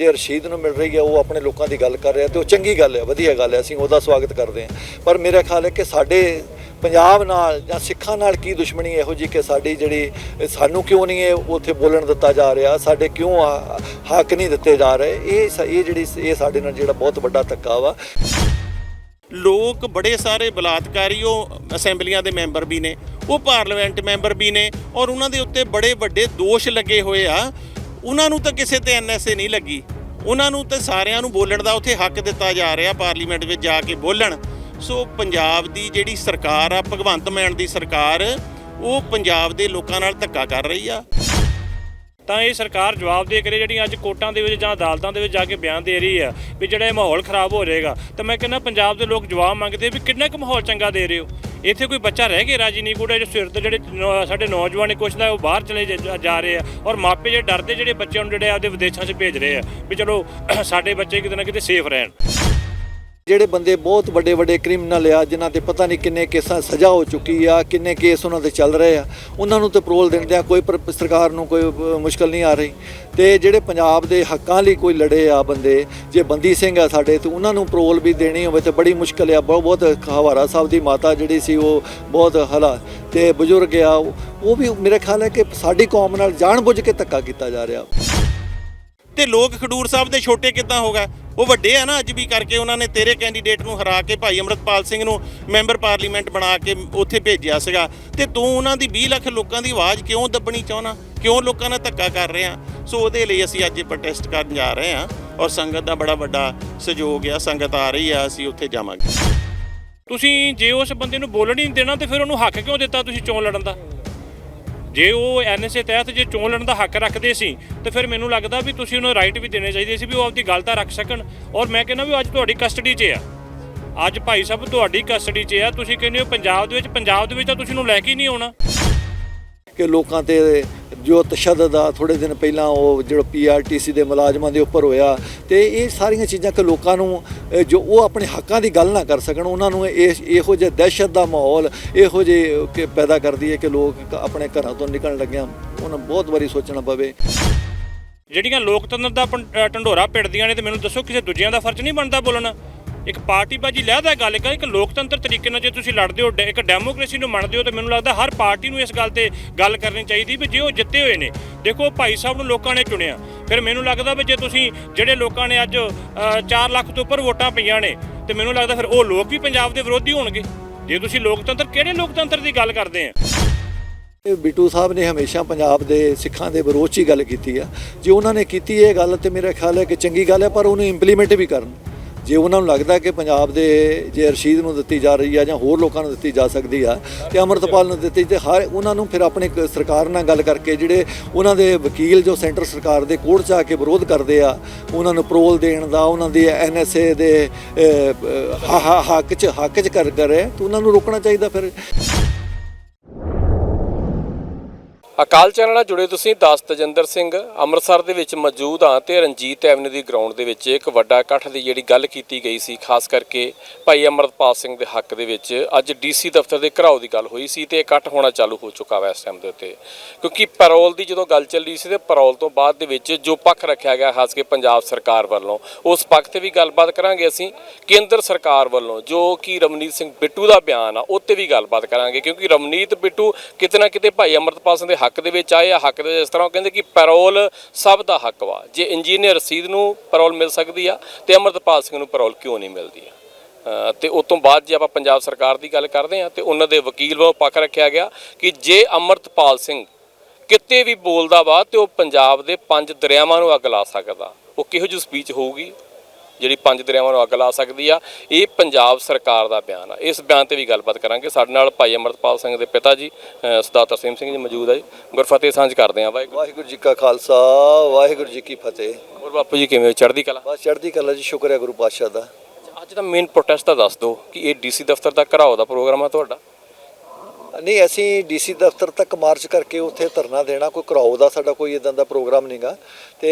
ਜੇ ਰਸ਼ੀਦ ਨੂੰ ਮਿਲ ਰਹੀ ਹੈ, ਉਹ ਆਪਣੇ ਲੋਕਾਂ ਦੀ ਗੱਲ ਕਰ ਰਿਹਾ ਤੇ ਉਹ ਚੰਗੀ ਗੱਲ ਹੈ, ਵਧੀਆ ਗੱਲ ਹੈ, ਅਸੀਂ ਉਹਦਾ ਸਵਾਗਤ ਕਰਦੇ ਹਾਂ। ਪਰ ਮੇਰਾ ਖਿਆਲ ਹੈ ਕਿ ਸਾਡੇ ਪੰਜਾਬ ਨਾਲ ਜਾਂ ਸਿੱਖਾਂ ਨਾਲ ਕੀ ਦੁਸ਼ਮਣੀ ਇਹੋ ਜੀ ਕਿ ਸਾਡੀ ਜਿਹੜੀ ਸਾਨੂੰ ਕਿਉਂ ਨਹੀਂ ਇਹ ਉੱਥੇ ਬੋਲਣ ਦਿੱਤਾ ਜਾ ਰਿਹਾ, ਸਾਡੇ ਕਿਉਂ ਹੱਕ ਨਹੀਂ ਦਿੱਤੇ ਜਾ ਰਹੇ, ਇਹ ਸ- ਇਹ ਜਿਹੜੀ ਇਹ ਸਾਡੇ ਨਾਲ ਜਿਹੜਾ ਬਹੁਤ ਵੱਡਾ ਧੱਕਾ ਵਾ। ਲੋਕ ਬੜੇ ਸਾਰੇ ਬਲਾਤਕਾਰੀ ਉਹ ਅਸੈਂਬਲੀਆਂ ਦੇ ਮੈਂਬਰ ਵੀ ਨੇ, ਉਹ ਪਾਰਲੀਮੈਂਟ ਮੈਂਬਰ ਵੀ ਨੇ ਔਰ ਉਹਨਾਂ ਦੇ ਉੱਤੇ ਬੜੇ ਵੱਡੇ ਦੋਸ਼ ਲੱਗੇ ਹੋਏ ਆ ਉਹਨਾਂ ਨੂੰ ਤਾਂ ਕਿਸੇ ਤੇ ਐਨਐਸਏ ਨਹੀਂ ਲੱਗੀ। ਉਹਨਾਂ ਨੂੰ ਤਾਂ ਸਾਰਿਆਂ ਨੂੰ ਬੋਲਣ ਦਾ ਉੱਥੇ ਹੱਕ ਦਿੱਤਾ ਜਾ ਰਿਹਾ ਪਾਰਲੀਮੈਂਟ ਵਿੱਚ ਜਾ ਕੇ ਬੋਲਣ। ਸੋ ਪੰਜਾਬ ਦੀ ਜਿਹੜੀ ਸਰਕਾਰ ਆ, ਭਗਵੰਤ ਮਾਨ ਦੀ ਸਰਕਾਰ, ਉਹ ਪੰਜਾਬ ਦੇ ਲੋਕਾਂ ਨਾਲ ਧੱਕਾ ਕਰ ਰਹੀ ਆ। ਤਾਂ ਇਹ ਸਰਕਾਰ ਜਵਾਬ ਦੇ ਕਰੇ ਜਿਹੜੀਆਂ ਅੱਜ ਕੋਰਟਾਂ ਦੇ ਵਿੱਚ ਜਾਂ ਅਦਾਲਤਾਂ ਦੇ ਵਿੱਚ ਜਾ ਕੇ ਬਿਆਨ ਦੇ ਰਹੀ ਆ ਵੀ ਜਿਹੜਾ ਇਹ ਮਾਹੌਲ ਖਰਾਬ ਹੋ ਜਾਏਗਾ ਤਾਂ ਮੈਂ ਕਹਿੰਦਾ ਪੰਜਾਬ ਦੇ ਲੋਕ ਜਵਾਬ ਮੰਗਦੇ ਵੀ ਕਿੰਨਾ ਕੁ ਮਾਹੌਲ ਚੰਗਾ ਦੇ ਰਹੇ ਹੋ? ਇੱਥੇ ਕੋਈ ਬੱਚਾ ਰਹਿ ਗਿਆ ਰਾਜੀ ਨਹੀਂ ਕੋੜਾ ਸਿਰ ਤੇ ਜਿਹੜੇ ਨੌ- ਸਾਡੇ ਨੌਜਵਾਨ ਨੇ ਕੁਛ ਦਾ ਉਹ ਬਾਹਰ ਚਲੇ ਜਾ- ਜਾ ਰਹੇ ਆ ਔਰ ਮਾਪੇ ਜਿਹੜੇ ਡਰਦੇ ਜਿਹੜੇ ਬੱਚਿਆਂ ਨੂੰ ਜਿਹੜੇ ਆਪਦੇ ਵਿਦੇਸ਼ਾਂ 'ਚ ਭੇਜ ਰਹੇ ਆ ਵੀ ਚਲੋ, ਸਾਡੇ ਬੱਚੇ ਕਿਤੇ ਨਾ ਕਿਤੇ ਸੇਫ ਰਹਿਣ। ਜਿਹੜੇ ਬੰਦੇ ਬਹੁਤ ਵੱਡੇ ਵੱਡੇ ਕ੍ਰਿਮੀਨਲ ਆ, ਜਿਨ੍ਹਾਂ ਤੇ ਪਤਾ ਨਹੀਂ ਕਿੰਨੇ ਕੇਸਾਂ ਸਜ਼ਾ ਹੋ ਚੁੱਕੀ ਆ, ਕਿੰਨੇ ਕੇਸ ਉਹਨਾਂ ਤੇ ਚੱਲ ਰਹੇ ਆ, ਉਹਨਾਂ ਨੂੰ ਤੇ ਪਰੋਲ ਦਿੰਦਿਆਂ ਕੋਈ ਪਰ- ਸਰਕਾਰ ਨੂੰ ਕੋਈ ਮੁਸ਼ਕਲ ਨਹੀਂ ਆ ਰਹੀ। ਤੇ ਜਿਹੜੇ ਪੰਜਾਬ ਦੇ ਹੱਕਾਂ ਲਈ ਕੋਈ ਲੜੇ ਆ ਬੰਦੇ, ਜੇ ਬੰਦੀ ਸਿੰਘ ਆ ਸਾਡੇ, ਤੇ ਉਹਨਾਂ ਨੂੰ ਪਰੋਲ ਵੀ ਦੇਣੀ ਹੋਵੇ ਤੇ ਬੜੀ ਮੁਸ਼ਕਲ ਆ ਬਹੁਤ ਬਹੁਤ ਹਵਾਰਾ ਸਾਹਿਬ ਦੀ ਮਾਤਾ ਜਿਹੜੀ ਸੀ ਉਹ ਬਹੁਤ ਹਲਾ, ਤੇ ਬਜ਼ੁਰਗ ਆ, ਉਹ ਉਹ ਵੀ ਮੇਰੇ ਖਿਆਲ ਹੈ ਕਿ ਸਾਡੀ ਕੌਮ ਨਾਲ ਜਾਣਬੁੱਝ ਕੇ ਧੱਕਾ ਕੀਤਾ ਜਾ ਰਿਹਾ। ਤੇ ਲੋਕ ਖਡੂਰ ਸਾਹਿਬ ਦੇ ਛੋਟੇ ਕਿੱਦਾਂ ਹੋ ਗਏ? ਉਹ ਵੱਡੇ ਆ ਨਾ ਅੱਜ ਵੀ ਕਰਕੇ ਉਹਨਾਂ ਨੇ ਤੇਰੇ ਕੈਂਡੀਡੇਟ ਨੂੰ ਹਰਾ ਕੇ ਭਾਈ ਅਮਰਤਪਾਲ ਸਿੰਘ ਨੂੰ ਮੈਂਬਰ ਪਾਰਲੀਮੈਂਟ ਬਣਾ ਕੇ ਉੱਥੇ ਭੇਜਿਆ ਸੀਗਾ। ਤੇ ਤੂੰ ਉਹਨਾਂ ਦੀ 20 ਲੱਖ ਲੋਕਾਂ ਦੀ ਆਵਾਜ਼ ਕਿਉਂ ਦੱਬਣੀ ਚਾਹਣਾ ਕਿਉਂ ਲੋਕਾਂ ਨਾਲ ਧੱਕਾ ਕਰ ਰਹੇ ਆ? ਸੋ ਉਹਦੇ ਲਈ ਅਸੀਂ ਅੱਜ ਪ੍ਰੋਟੈਸਟ ਕਰਨ ਜਾ ਰਹੇ ਆ ਔਰ ਸੰਗਤ ਦਾ ਬੜਾ ਵੱਡਾ ਸਹਿਯੋਗ ਆ। ਸੰਗਤ ਆ ਰਹੀ ਆ, ਅਸੀਂ ਉੱਥੇ ਜਾਵਾਂਗੇ। ਤੁਸੀਂ ਜੇ ਉਸ ਬੰਦੇ ਨੂੰ ਬੋਲਣ ਹੀ ਨਹੀਂ ਦੇਣਾ ਤੇ ਫਿਰ ਉਹਨੂੰ ਹੱਕ ਕਿਉਂ ਦਿੱਤਾ ਤੁਸੀਂ ਚੋਣ ਲੜਨ ਦਾ? ਜੇ ਉਹ ਐਨਐਸਏ ਤਹਿਤ ਜੇ ਚੋਣ ਲੜਨ ਦਾ ਹੱਕ ਰੱਖਦੇ ਸੀ, ਤਾਂ ਫਿਰ ਮੈਨੂੰ ਲੱਗਦਾ ਵੀ ਤੁਸੀਂ ਉਹਨੂੰ ਰਾਈਟ ਵੀ ਦੇਣੇ ਚਾਹੀਦੇ ਸੀ ਵੀ ਉਹ ਆਪਦੀ ਗੱਲ ਤਾਂ ਰੱਖ ਸਕਣ। ਔਰ ਮੈਂ ਕਹਿੰਦਾ ਵੀ ਅੱਜ ਤੁਹਾਡੀ ਕਸਟਡੀ 'ਚ ਆ। ਅੱਜ ਭਾਈ ਸਾਹਿਬ ਤੁਹਾਡੀ ਕਸਟਡੀ 'ਚ ਆ। ਤੁਸੀਂ ਕਹਿੰਦੇ ਹੋ ਪੰਜਾਬ ਦੇ ਵਿੱਚ, ਪੰਜਾਬ ਦੇ ਵਿੱਚ ਤਾਂ ਤੁਸੀਂ ਉਹਨੂੰ ਲੈ ਕੇ ਹੀ ਨਹੀਂ ਆਉਣਾ। ਕਿ ਲੋਕਾਂ ਤੇ ਜੋ ਤਸ਼ੱਦਦ ਆ ਥੋੜੇ ਦਿਨ ਪਹਿਲਾਂ ਉਹ ਜਿਹੜਾ ਪੀਆਰਟੀਸੀ ਦੇ ਮੁਲਾਜ਼ਮਾਂ ਦੇ ਉੱਪਰ ਹੋਇਆ ਤੇ ਇਹ ਸਾਰੀਆਂ ਚੀਜ਼ਾਂ ਕਿ ਲੋਕਾਂ ਨੂੰ ਜੋ ਉਹ ਆਪਣੇ ਹੱਕਾਂ ਦੀ ਗੱਲ ਨਾ ਕਰ ਸਕਣ, ਉਹਨਾਂ ਨੂੰ ਇਹ, ਇਹੋ ਜਿਹੇ ਦਹਿਸ਼ਤ ਦਾ ਮਾਹੌਲ, ਇਹੋ ਜਿਹੇ ਕਿ ਪੈਦਾ ਕਰਦੀ ਹੈ ਕਿ ਲੋਕ ਆਪਣੇ ਘਰਾਂ ਤੋਂ ਨਿਕਲਣ ਲੱਗਿਆਂ, ਉਹਨਾਂ ਬਹੁਤ ਵਾਰੀ ਸੋਚਣਾ ਪਵੇ। ਜਿਹੜੀਆਂ ਲੋਕਤੰਤਰ ਦਾ ਪੰ- ਢੰਡੋਰਾ ਪਿੜਦੀਆਂ ਨੇ ਤੇ ਮੈਨੂੰ ਦੱਸੋ ਕਿਸੇ ਦੂਜਿਆਂ ਦਾ ਫਰਜ਼ ਨਹੀਂ ਬਣਦਾ ਬੋਲਣਾ? ਇੱਕ ਪਾਰਟੀ ਬਾਜੀ ਲਹਿਦਾ ਗੱਲ ਕਰ, ਇੱਕ ਲੋਕਤੰਤਰ ਤਰੀਕੇ ਨਾਲ ਜੇ ਤੁਸੀਂ ਲੜਦੇ ਹੋ, ਡ- ਇੱਕ ਡੈਮੋਕ੍ਰੇਸੀ ਨੂੰ ਮੰਨਦੇ ਹੋ, ਤਾਂ ਮੈਨੂੰ ਲੱਗਦਾ ਹਰ ਪਾਰਟੀ ਨੂੰ ਇਸ ਗੱਲ ਤੇ ਗੱਲ ਕਰਨੀ ਚਾਹੀਦੀ ਵੀ ਜੇ ਉਹ ਜਿੱਤੇ ਹੋਏ ਨੇ। ਦੇਖੋ ਭਾਈ ਸਾਹਿਬ ਨੂੰ ਲੋਕਾਂ ਨੇ ਚੁਣਿਆ। ਫਿਰ ਮੈਨੂੰ ਲੱਗਦਾ ਵੀ ਜੇ ਤੁਸੀਂ ਜਿਹੜੇ ਲੋਕਾਂ ਨੇ ਅੱਜ 4 ਲੱਖ ਤੋਂ ਉੱਪਰ ਵੋਟਾਂ ਪਈਆਂ ਨੇ, ਤੇ ਮੈਨੂੰ ਲੱਗਦਾ ਫਿਰ ਉਹ ਲੋਕ ਵੀ ਪੰਜਾਬ ਦੇ ਵਿਰੋਧੀ ਹੋਣਗੇ। ਜੇ ਤੁਸੀਂ ਲੋਕਤੰਤਰ, ਕਿਹੜੇ ਲੋਕਤੰਤਰ ਦੀ ਗੱਲ ਕਰਦੇ ਆ? ਬਿੱਟੂ ਸਾਹਿਬ ਨੇ ਹਮੇਸ਼ਾ ਪੰਜਾਬ ਦੇ ਸਿੱਖਾਂ ਦੇ ਵਿਰੋਧ 'ਚ ਹੀ ਗੱਲ ਕੀਤੀ ਆ। ਜੇ ਉਹਨਾਂ ਨੇ ਕੀਤੀ ਇਹ ਗੱਲ, ਤੇ ਮੇਰਾ ਖਿਆਲ ਹੈ ਕਿ ਚੰਗੀ ਗੱਲ ਹੈ, ਪਰ ਉਹਨੂੰ ਇੰਪਲੀਮੈਂਟ ਵੀ ਕਰਨ। ਜੇ ਉਹਨਾਂ ਨੂੰ ਲੱਗਦਾ ਕਿ ਪੰਜਾਬ ਦੇ ਜੇ ਰਸ਼ੀਦ ਨੂੰ ਦਿੱਤੀ ਜਾ ਰਹੀ ਆ ਜਾਂ ਹੋਰ ਲੋਕਾਂ ਨੂੰ ਦਿੱਤੀ ਜਾ ਸਕਦੀ ਆ ਤੇ ਅਮਰਤਪਾਲ ਨੂੰ ਦਿੱਤੀ ਤੇ ਹਰ ਉਹਨਾਂ ਨੂੰ ਫਿਰ ਆਪਣੇ ਸਰਕਾਰ ਨਾਲ ਗੱਲ ਕਰਕੇ ਜਿਹੜੇ ਉਹਨਾਂ ਦੇ ਵਕੀਲ ਜੋ ਸੈਂਟਰ ਸਰਕਾਰ ਦੇ ਕੋਰਟ 'ਚ ਆ ਕੇ ਵਿਰੋਧ ਕਰਦੇ ਆ ਉਹਨਾਂ ਨੂੰ ਪਰੋਲ ਦੇਣ ਦਾ ਉਹਨਾਂ ਦੀ ਐਨਐਸਏ ਦੇ ਅ, ਅ, ਹੱਕ 'ਚ ਹੱਕ 'ਚ ਕਰ ਕਰੇ ਰਿਹਾ ਤੇ ਉਹਨਾਂ ਨੂੰ ਰੋਕਣਾ ਚਾਹੀਦਾ ਫਿਰ। ਅਕਾਲ ਚੈਨਲ ਨਾਲ ਜੁੜੇ ਤੁਸੀਂ ਦਾਸ ਤਜਿੰਦਰ ਸਿੰਘ। ਅੰਮ੍ਰਿਤਸਰ ਦੇ ਵਿੱਚ ਮੌਜੂਦ ਹਾਂ ਤੇ ਰਣਜੀਤ ਐਵਨਿਊ ਦੀ ਗਰਾਊਂਡ ਦੇ ਵਿੱਚ ਇੱਕ ਵੱਡਾ ਇਕੱਠ ਦੀ ਜਿਹੜੀ ਗੱਲ ਕੀਤੀ ਗਈ ਸੀ, ਖਾਸ ਕਰਕੇ ਭਾਈ ਅਮਰਤਪਾਲ ਸਿੰਘ ਦੇ ਹੱਕ ਦੇ ਵਿੱਚ। ਅੱਜ ਡੀਸੀ ਦਫ਼ਤਰ ਦੇ ਘਰਾਓ ਦੀ ਗੱਲ ਹੋਈ ਸੀ ਤੇ ਇਕੱਠ ਹੋਣਾ ਚਾਲੂ ਹੋ ਚੁੱਕਾ ਵਾ ਇਸ ਟਾਈਮ ਦੇ ਉੱਤੇ। ਕਿਉਂਕਿ ਪੈਰੋਲ ਦੀ ਜਦੋਂ ਗੱਲ ਚੱਲੀ ਸੀ ਤੇ ਪੈਰੋਲ ਤੋਂ ਬਾਅਦ ਦੇ ਵਿੱਚ ਜੋ ਪੱਖ ਰੱਖਿਆ ਗਿਆ, ਖਾਸ ਕੇ ਪੰਜਾਬ ਸਰਕਾਰ ਵੱਲੋਂ, ਉਸ ਪੱਖ ਤੇ ਵੀ ਗੱਲਬਾਤ ਕਰਾਂਗੇ ਅਸੀਂ। ਕੇਂਦਰ ਸਰਕਾਰ ਵੱਲੋਂ ਜੋ ਕਿ ਰਮਨੀਤ ਸਿੰਘ ਬਿੱਟੂ ਦਾ ਬਿਆਨ ਆ, ਉਹ ਤੇ ਵੀ ਗੱਲਬਾਤ ਕਰਾਂਗੇ। ਕਿਉਂਕਿ ਰਮਨੀਤ ਬਿੱਟੂ ਕਿਤੇ ਨਾ ਕਿਤੇ ਭਾਈ ਅਮਰਤਪਾਲ ਸਿੰਘ ਦੇ ਹੱਕ ਦੇ ਵਿੱਚ ਆਏ ਆ ਹੱਕ ਦੇ ਇਸ ਤਰ੍ਹਾਂ ਉਹ ਕਹਿੰਦੇ ਕਿ ਪੈਰੋਲ ਸਭ ਦਾ ਹੱਕ ਵਾ। ਜੇ ਇੰਜੀਨੀਅਰ ਰਸੀਦ ਨੂੰ ਪੈਰੋਲ ਮਿਲ ਸਕਦੀ ਆ ਤੇ ਅਮਰਤਪਾਲ ਸਿੰਘ ਨੂੰ ਪੈਰੋਲ ਕਿਉਂ ਨਹੀਂ ਮਿਲਦੀ ਆ? ਅ, ਤੇ ਉਸ ਤੋਂ ਬਾਅਦ ਜੇ ਆਪਾਂ ਪੰਜਾਬ ਸਰਕਾਰ ਦੀ ਗੱਲ ਕਰਦੇ ਆ ਤੇ ਉਹਨਾਂ ਦੇ ਵਕੀਲ ਵੱਲੋਂ ਪੱਖ ਰੱਖਿਆ ਗਿਆ ਕਿ ਜੇ ਅਮਰਤਪਾਲ ਸਿੰਘ ਕਿਤੇ ਵੀ ਬੋਲਦਾ ਵਾ ਤੇ ਉਹ ਪੰਜਾਬ ਦੇ ਪੰਜ ਦਰਿਆਵਾਂ ਨੂੰ ਅੱਗ ਲਾ ਸਕਦਾ। ਉਹ ਕਿਹੋ ਜਿਹੀ ਸਪੀਚ ਹੋਊਗੀ? ਜਿਹੜੀ ਪੰਜ ਦਰਿਆਵਾਂ ਨੂੰ ਅੱਗ ਲਾ ਸਕਦੀ ਆ। ਇਹ ਪੰਜਾਬ ਸਰਕਾਰ ਦਾ ਬਿਆਨ ਆ। ਇਸ ਬਿਆਨ ਤੇ ਵੀ ਗੱਲਬਾਤ ਕਰਾਂਗੇ। ਸਾਡੇ ਨਾਲ ਭਾਈ ਅਮਰਤਪਾਲ ਸਿੰਘ ਦੇ ਪਿਤਾ ਜੀ ਸਰਦਾਰ ਤਰਸੇਮ ਸਿੰਘ ਜੀ ਮੌਜੂਦ ਆ ਜੀ। ਗੁਰਫਤਿਹ ਸਾਂਝ ਕਰਦੇ ਆ। ਵਾਹਿਗੁਰੂ ਵਾਹਿਗੁਰੂ ਜੀ ਕਾ ਖਾਲਸਾ ਵਾਹਿਗੁਰੂ ਜੀ ਕੀ ਫਤਿਹ। ਹੋਰ ਬਾਪੂ ਜੀ ਕਿਵੇਂ ਚੜ੍ਹਦੀ ਕਲਾ? ਬਸ ਚੜ੍ਹਦੀ ਕਲਾ ਜੀ ਸ਼ੁਕਰ ਹੈ ਗੁਰੂ ਪਾਤਸ਼ਾਹ ਦਾ। ਅੱਜ ਦਾ ਮੇਨ ਪ੍ਰੋਟੈਸਟ ਦਾ ਦੱਸ ਦਿਓ ਕਿ ਇਹ ਡੀਸੀ ਦਫ਼ਤਰ ਦਾ ਘਰਾਓ ਦਾ ਪ੍ਰੋਗਰਾਮ ਆ ਤੁਹਾਡਾ? ਨਹੀਂ ਅਸੀਂ ਡੀਸੀ ਦਫ਼ਤਰ ਤੱਕ ਮਾਰਚ ਕਰਕੇ ਉੱਥੇ ਧਰਨਾ ਦੇਣਾ ਕੋਈ ਘਰਾਓ ਦਾ ਸਾਡਾ ਕੋਈ ਇਦਾਂ ਦਾ ਪ੍ਰੋਗਰਾਮ ਨਹੀਂਗਾ ਤੇ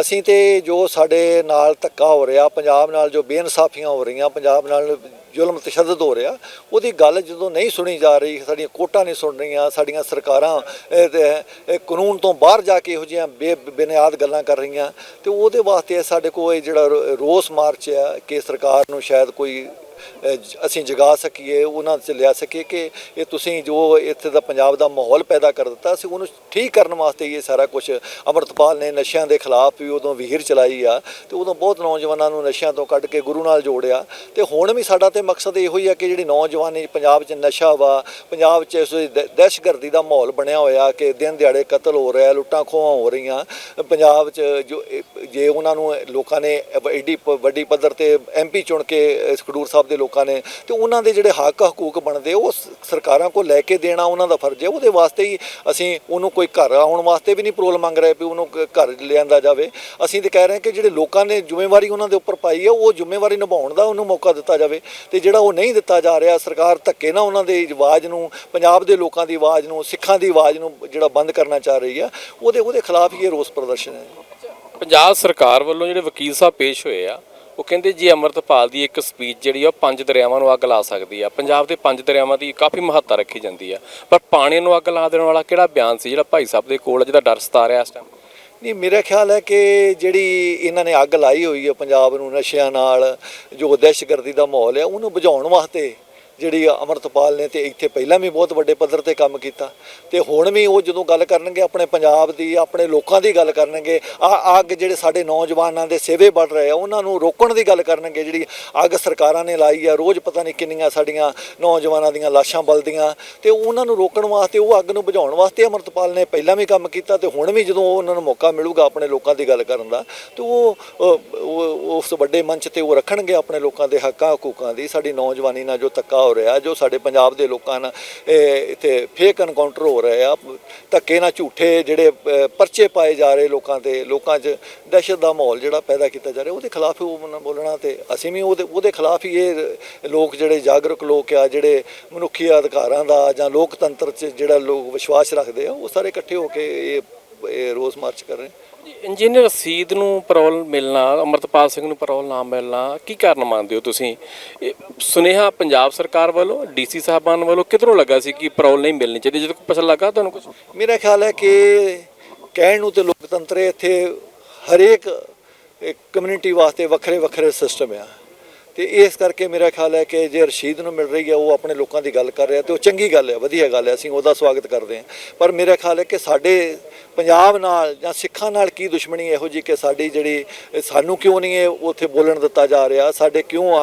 ਅਸੀਂ ਤੇ ਜੋ ਸਾਡੇ ਨਾਲ ਧੱਕਾ ਹੋ ਰਿਹਾ, ਪੰਜਾਬ ਨਾਲ ਜੋ ਬੇਇਨਸਾਫੀਆਂ ਹੋ ਰਹੀਆਂ, ਪੰਜਾਬ ਨਾਲ ਜ਼ੁਲਮ ਤਸ਼ੱਦਦ ਹੋ ਰਿਹਾ, ਉਹਦੀ ਗੱਲ ਜਦੋਂ ਨਹੀਂ ਸੁਣੀ ਜਾ ਰਹੀ, ਸਾਡੀਆਂ ਕੋਟਾਂ ਨਹੀਂ ਸੁਣ ਰਹੀਆਂ, ਸਾਡੀਆਂ ਸਰਕਾਰਾਂ ਕਾਨੂੰਨ ਤੋਂ ਬਾਹਰ ਜਾ ਕੇ ਇਹੋ ਜਿਹੀਆਂ ਬੇਬੁਨਿਆਦ ਗੱਲਾਂ ਕਰ ਰਹੀਆਂ, ਤੇ ਉਹਦੇ ਵਾਸਤੇ ਸਾਡੇ ਕੋਲ ਇਹ ਜਿਹੜਾ ਰੋ- ਰੋਸ ਮਾਰਚ ਆ ਕਿ ਸਰਕਾਰ ਨੂੰ ਸ਼ਾਇਦ ਕੋਈ ਅਸੀਂ ਜਗਾ ਸਕੀਏ, ਉਹਨਾਂ 'ਚ ਲਿਆ ਸਕੀਏ ਕਿ ਇਹ ਤੁਸੀਂ ਜੋ ਇੱਥੇ ਦਾ ਪੰਜਾਬ ਦਾ ਮਾਹੌਲ ਪੈਦਾ ਕਰ ਦਿੱਤਾ ਸੀ ਉਹਨੂੰ ਠੀਕ ਕਰਨ ਵਾਸਤੇ ਹੀ ਇਹ ਸਾਰਾ ਕੁਝ ਅਮਰਤਪਾਲ ਨੇ ਨਸ਼ਿਆਂ ਦੇ ਖਿਲਾਫ ਵੀ ਉਦੋਂ ਵੀਰ ਚਲਾਈ ਆ ਤੇ ਉਦੋਂ ਬਹੁਤ ਨੌਜਵਾਨਾਂ ਨੂੰ ਨਸ਼ਿਆਂ ਤੋਂ ਕੱਢ ਕੇ ਗੁਰੂ ਨਾਲ ਜੋੜਿਆ ਤੇ ਹੁਣ ਵੀ ਸਾਡਾ ਤੇ ਮਕਸਦ ਇਹੋ ਹੀ ਆ ਕਿ ਜਿਹੜੀ ਨੌਜਵਾਨੀ ਪੰਜਾਬ 'ਚ ਨਸ਼ਾ ਵਾ, ਪੰਜਾਬ 'ਚ ਇਸ ਵੇਲੇ ਦਹਿਸ਼ਤਗਰਦੀ ਦਾ ਮਾਹੌਲ ਬਣਿਆ ਹੋਇਆ ਕਿ ਦਿਨ ਦਿਹਾੜੇ ਕਤਲ ਹੋ ਰਿਹਾ, ਲੁੱਟਾਂ ਖੋਹਾਂ ਹੋ ਰਹੀਆਂ, ਪੰਜਾਬ 'ਚ ਜੋ ਜੇ ਉਹਨਾਂ ਨੂੰ ਲੋਕਾਂ ਨੇ ਐਡੀ ਪ- ਵੱਡੀ ਪੱਧਰ ਤੇ ਐਮਪੀ ਚੁਣ ਕੇ ਖਡੂਰ ਸਾਹਿਬ ਦੇ ਲੋਕਾਂ ਨੇ ਤੇ ਉਹਨਾਂ ਦੇ ਜਿਹੜੇ ਹੱਕ ਹਕੂਕ ਬਣਦੇ ਉਹ ਸਰਕਾਰਾਂ ਕੋਲ ਲੈ ਕੇ ਦੇਣਾ ਉਹਨਾਂ ਦਾ ਫਰਜ਼ ਹੈ। ਉਹਦੇ ਵਾਸਤੇ ਹੀ ਅਸੀਂ ਉਹਨੂੰ ਕੋਈ ਘਰ ਆਉਣ ਵਾਸਤੇ ਵੀ ਨਹੀਂ ਪਰੋਲ ਮੰਗ ਰਹੇ ਵੀ ਉਹਨੂੰ ਘਰ ਲਿਆਂਦਾ ਜਾਵੇ। ਅਸੀਂ ਤੇ ਕਹਿ ਰਹੇ ਕਿ ਜਿਹੜੇ ਲੋਕਾਂ ਨੇ ਜ਼ਿੰਮੇਵਾਰੀ ਉਹਨਾਂ ਦੇ ਉੱਪਰ ਪਾਈ ਹੈ ਉਹ ਜ਼ਿੰਮੇਵਾਰੀ ਨਿਭਾਉਣ ਦਾ ਉਹਨੂੰ ਮੌਕਾ ਦਿੱਤਾ ਜਾਵੇ ਤੇ ਜਿਹੜਾ ਉਹ ਨਹੀਂ ਦਿੱਤਾ ਜਾ ਰਿਹਾ, ਸਰਕਾਰ ਧੱਕੇ ਨਾਲ ਉਹਨਾਂ ਦੀ ਆਵਾਜ਼ ਨੂੰ, ਪੰਜਾਬ ਦੇ ਲੋਕਾਂ ਦੀ ਆਵਾਜ਼ ਨੂੰ, ਸਿੱਖਾਂ ਦੀ ਆਵਾਜ਼ ਨੂੰ ਜਿਹੜਾ ਬੰਦ ਕਰਨਾ ਚਾਹ ਰਹੀ ਆ, ਉਹਦੇ ਉਹਦੇ ਖਿਲਾਫ ਹੀ ਇਹ ਰੋਸ ਪ੍ਰਦਰਸ਼ਨ ਹੈ। ਪੰਜਾਬ ਸਰਕਾਰ ਵੱਲੋਂ ਜਿਹੜੇ ਵਕੀਲ ਸਾਹਿਬ ਪੇਸ਼ ਹੋਏ ਆ ਉਹ ਕਹਿੰਦੇ ਜੀ ਅਮਰਤਪਾਲ ਦੀ ਇੱਕ ਸਪੀਚ ਜਿਹੜੀ ਆ, ਉਹ ਪੰਜ ਦਰਿਆਵਾਂ ਨੂੰ ਅੱਗ ਲਾ ਸਕਦੀ ਆ। ਪੰਜਾਬ ਦੇ ਪੰਜ ਦਰਿਆਵਾਂ ਦੀ ਕਾਫੀ ਮਹੱਤਤਾ ਰੱਖੀ ਜਾਂਦੀ ਆ। ਪਰ ਪਾਣੀ ਨੂੰ ਅੱਗ ਲਾ ਦੇਣ ਵਾਲਾ ਕਿਹੜਾ ਬਿਆਨ ਸੀ? ਜਿਹੜਾ ਭਾਈ ਸਾਹਿਬ ਦੇ ਕੋਲ ਜਿਹਦਾ ਡਰ ਸਤਾ ਰਿਹਾ ਇਸ ਟਾਈਮ ਨਹੀਂ, ਮੇਰਾ ਖਿਆਲ ਹੈ ਕਿ ਜਿਹੜੀ ਇਹਨਾਂ ਨੇ ਅੱਗ ਲਾਈ ਹੋਈ ਹੈ ਪੰਜਾਬ ਨੂੰ, ਨਸ਼ਿਆਂ ਨਾਲ, ਜੋ ਦਹਿਸ਼ਤਗਰਦੀ ਦਾ ਮਾਹੌਲ ਹੈ ਉਹਨੂੰ ਬੁਝਾਉਣ ਵਾਸਤੇ ਜਿਹੜੀ ਅਮਰਤਪਾਲ ਨੇ ਤੇ ਇੱਥੇ ਪਹਿਲਾਂ ਵੀ ਬਹੁਤ ਵੱਡੇ ਪੱਧਰ ਤੇ ਕੰਮ ਕੀਤਾ। ਤੇ ਹੁਣ ਵੀ ਉਹ ਜਦੋਂ ਗੱਲ ਕਰਨਗੇ, ਆਪਣੇ ਪੰਜਾਬ ਦੀ, ਆਪਣੇ ਲੋਕਾਂ ਦੀ ਗੱਲ ਕਰਨਗੇ, ਆ ਅੱਗ ਜਿਹੜੇ ਸਾਡੇ ਨੌਜਵਾਨਾਂ ਦੇ ਸੇਵੇ ਵੱਧ ਰਹੇ ਆ, ਉਹਨਾਂ ਨੂੰ ਰੋਕਣ ਦੀ ਗੱਲ ਕਰਨਗੇ, ਜਿਹੜੀ ਅੱਗ ਸਰਕਾਰਾਂ ਨੇ ਲਾਈ ਆ, ਰੋਜ਼ ਪਤਾ ਨਹੀਂ ਕਿੰਨੀਆਂ ਸਾਡੀਆਂ ਨੌਜਵਾਨਾਂ ਦੀਆਂ ਲਾਸ਼ਾਂ ਬਲਦੀਆਂ, ਤੇ ਉਹਨਾਂ ਨੂੰ ਰੋਕਣ ਵਾਸਤੇ, ਉਹ ਅੱਗ ਨੂੰ ਬੁਝਾਉਣ ਵਾਸਤੇ ਅਮਰਤਪਾਲ ਨੇ ਪਹਿਲਾਂ ਵੀ ਕੰਮ ਕੀਤਾ ਤੇ ਹੁਣ ਵੀ ਜਦੋਂ ਉਹਨਾਂ ਨੂੰ ਮੌਕਾ ਮਿਲੂਗਾ ਆਪਣੇ ਲੋਕਾਂ ਦੀ ਗੱਲ ਕਰਨ ਦਾ, ਤੇ ਉਹ ਉਹ, ਉਸ ਵੱਡੇ ਮੰਚ ਤੇ ਉਹ ਰੱਖਣਗੇ ਆਪਣੇ ਲੋਕਾਂ ਦੇ ਹੱਕਾਂ, ਹਕੂਕਾਂ ਦੀ, ਸਾਡੀ ਨੌਜਵਾਨੀ ਨਾਲ ਜੋ ਧੱਕਾ ਹੋ ਰਿਹਾ, ਜੋ ਸਾਡੇ ਪੰਜਾਬ ਦੇ ਲੋਕਾਂ ਨਾਲ ਇੱਥੇ ਫੇਕ ਐਨਕਾਊਂਟਰ ਹੋ ਰਹੇ ਆ, ਧੱਕੇ ਨਾਲ ਝੂਠੇ ਜਿਹੜੇ ਪਰਚੇ ਪਾਏ ਜਾ ਰਹੇ ਲੋਕਾਂ ਤੇ ਲੋਕਾਂ 'ਚ ਦਹਿਸ਼ਤ ਦਾ ਮਾਹੌਲ ਜਿਹੜਾ ਪੈਦਾ ਕੀਤਾ ਜਾ ਰਿਹਾ, ਉਹਦੇ ਖਿਲਾਫ ਉਹ ਬੋਲਣਾ- ਬੋਲਣਾ ਤੇ ਅਸੀਂ ਵੀ ਉਹਦੇ ਉਹਦੇ ਖਿਲਾਫ ਹੀ ਇਹ ਲੋਕ ਜਿਹੜੇ ਜਾਗਰੂਕ ਲੋਕ ਆ, ਜਿਹੜੇ ਮਨੁੱਖੀ ਅਧਿਕਾਰਾਂ ਦਾ ਜਾਂ ਲੋਕਤੰਤਰ 'ਚ ਜਿਹੜਾ ਲੋਕ ਵਿਸ਼ਵਾਸ ਰੱਖਦੇ ਆ, ਉਹ ਸਾਰੇ ਇਕੱਠੇ ਹੋ ਕੇ ਇਹ ਇਹ ਰੋਸ ਮਾਰਚ ਕਰ ਰਹੇ ਇੰਜੀਨੀਅਰ ਰਸੀਦ ਨੂੰ ਪਰੋਲ ਮਿਲਣਾ ਅਮਰਤਪਾਲ ਸਿੰਘ ਨੂੰ ਪਰੋਲ ਨਾ ਮਿਲਣਾ ਕੀ ਕਾਰਨ ਮੰਨਦੇ ਹੋ ਤੁਸੀਂ? ਸੁਨੇਹਾ ਪੰਜਾਬ ਸਰਕਾਰ ਵੱਲੋਂ ਡੀਸੀ ਸਾਹਿਬਾਨ ਵੱਲੋਂ ਕਿਧਰੋਂ ਲੱਗਾ ਸੀ ਕਿ ਪਰੋਲ ਨਹੀਂ ਮਿਲਣੀ ਚਾਹੀਦੀ? ਜਦੋਂ ਕੋਈ ਪਤਾ ਲੱਗਾ ਤੁਹਾਨੂੰ ਕੁਝ ਮੇਰਾ ਖਿਆਲ ਹੈ ਕਿ ਕਹਿਣ ਨੂੰ ਤੇ ਲੋਕਤੰਤਰ ਇੱਥੇ ਹਰੇਕ ਕਮਿਊਨਿਟੀ ਵਾਸਤੇ ਵੱਖਰੇ ਵੱਖਰੇ ਸਿਸਟਮ ਆ। ਤੇ ਇਸ ਕਰਕੇ ਮੇਰਾ ਖਿਆਲ ਹੈ ਕਿ ਜੇ ਰਸ਼ੀਦ ਨੂੰ ਮਿਲ ਰਹੀ ਹੈ, ਉਹ ਆਪਣੇ ਲੋਕਾਂ ਦੀ ਗੱਲ ਕਰ ਰਿਹਾ ਤੇ ਉਹ ਚੰਗੀ ਗੱਲ ਹੈ, ਵਧੀਆ ਗੱਲ ਹੈ, ਅਸੀਂ ਉਹਦਾ ਸਵਾਗਤ ਕਰਦੇ ਹਾਂ। ਪਰ ਮੇਰਾ ਖਿਆਲ ਹੈ ਕਿ ਸਾਡੇ ਪੰਜਾਬ ਨਾਲ ਜਾਂ ਸਿੱਖਾਂ ਨਾਲ ਕੀ ਦੁਸ਼ਮਣੀ ਇਹੋ ਜੀ ਕਿ ਸਾਡੀ ਜਿਹੜੀ ਸਾਨੂੰ ਕਿਉਂ ਨਹੀਂ ਇਹ ਉੱਥੇ ਬੋਲਣ ਦਿੱਤਾ ਜਾ ਰਿਹਾ, ਸਾਡੇ ਕਿਉਂ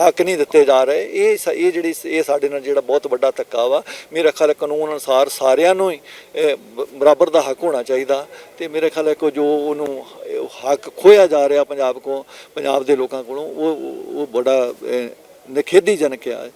ਹੱਕ ਨਹੀਂ ਦਿੱਤੇ ਜਾ ਰਹੇ? ਇਹ ਸ- ਇਹ ਜਿਹੜੀ ਇਹ ਸਾਡੇ ਨਾਲ ਜਿਹੜਾ ਬਹੁਤ ਵੱਡਾ ਧੱਕਾ ਵਾ, ਮੇਰਾ ਖਿਆਲ ਕਾਨੂੰਨ ਅਨੁਸਾਰ ਸਾਰਿਆਂ ਨੂੰ ਹੀ ਬਰਾਬਰ ਦਾ ਹੱਕ ਹੋਣਾ ਚਾਹੀਦਾ। ਤੇ ਮੇਰੇ ਖਿਆਲ ਹੈ ਕਿ ਜੋ ਉਹਨੂੰ ਹੱਕ ਖੋਇਆ ਜਾ ਰਿਹਾ ਪੰਜਾਬ ਕੋ, ਪੰਜਾਬ ਦੇ ਲੋਕਾਂ ਕੋਲੋਂ ਉਹ ਉਹ ਬੜਾ ਇਹ, ਨਿਖੇਧੀਜਨਕ ਆ।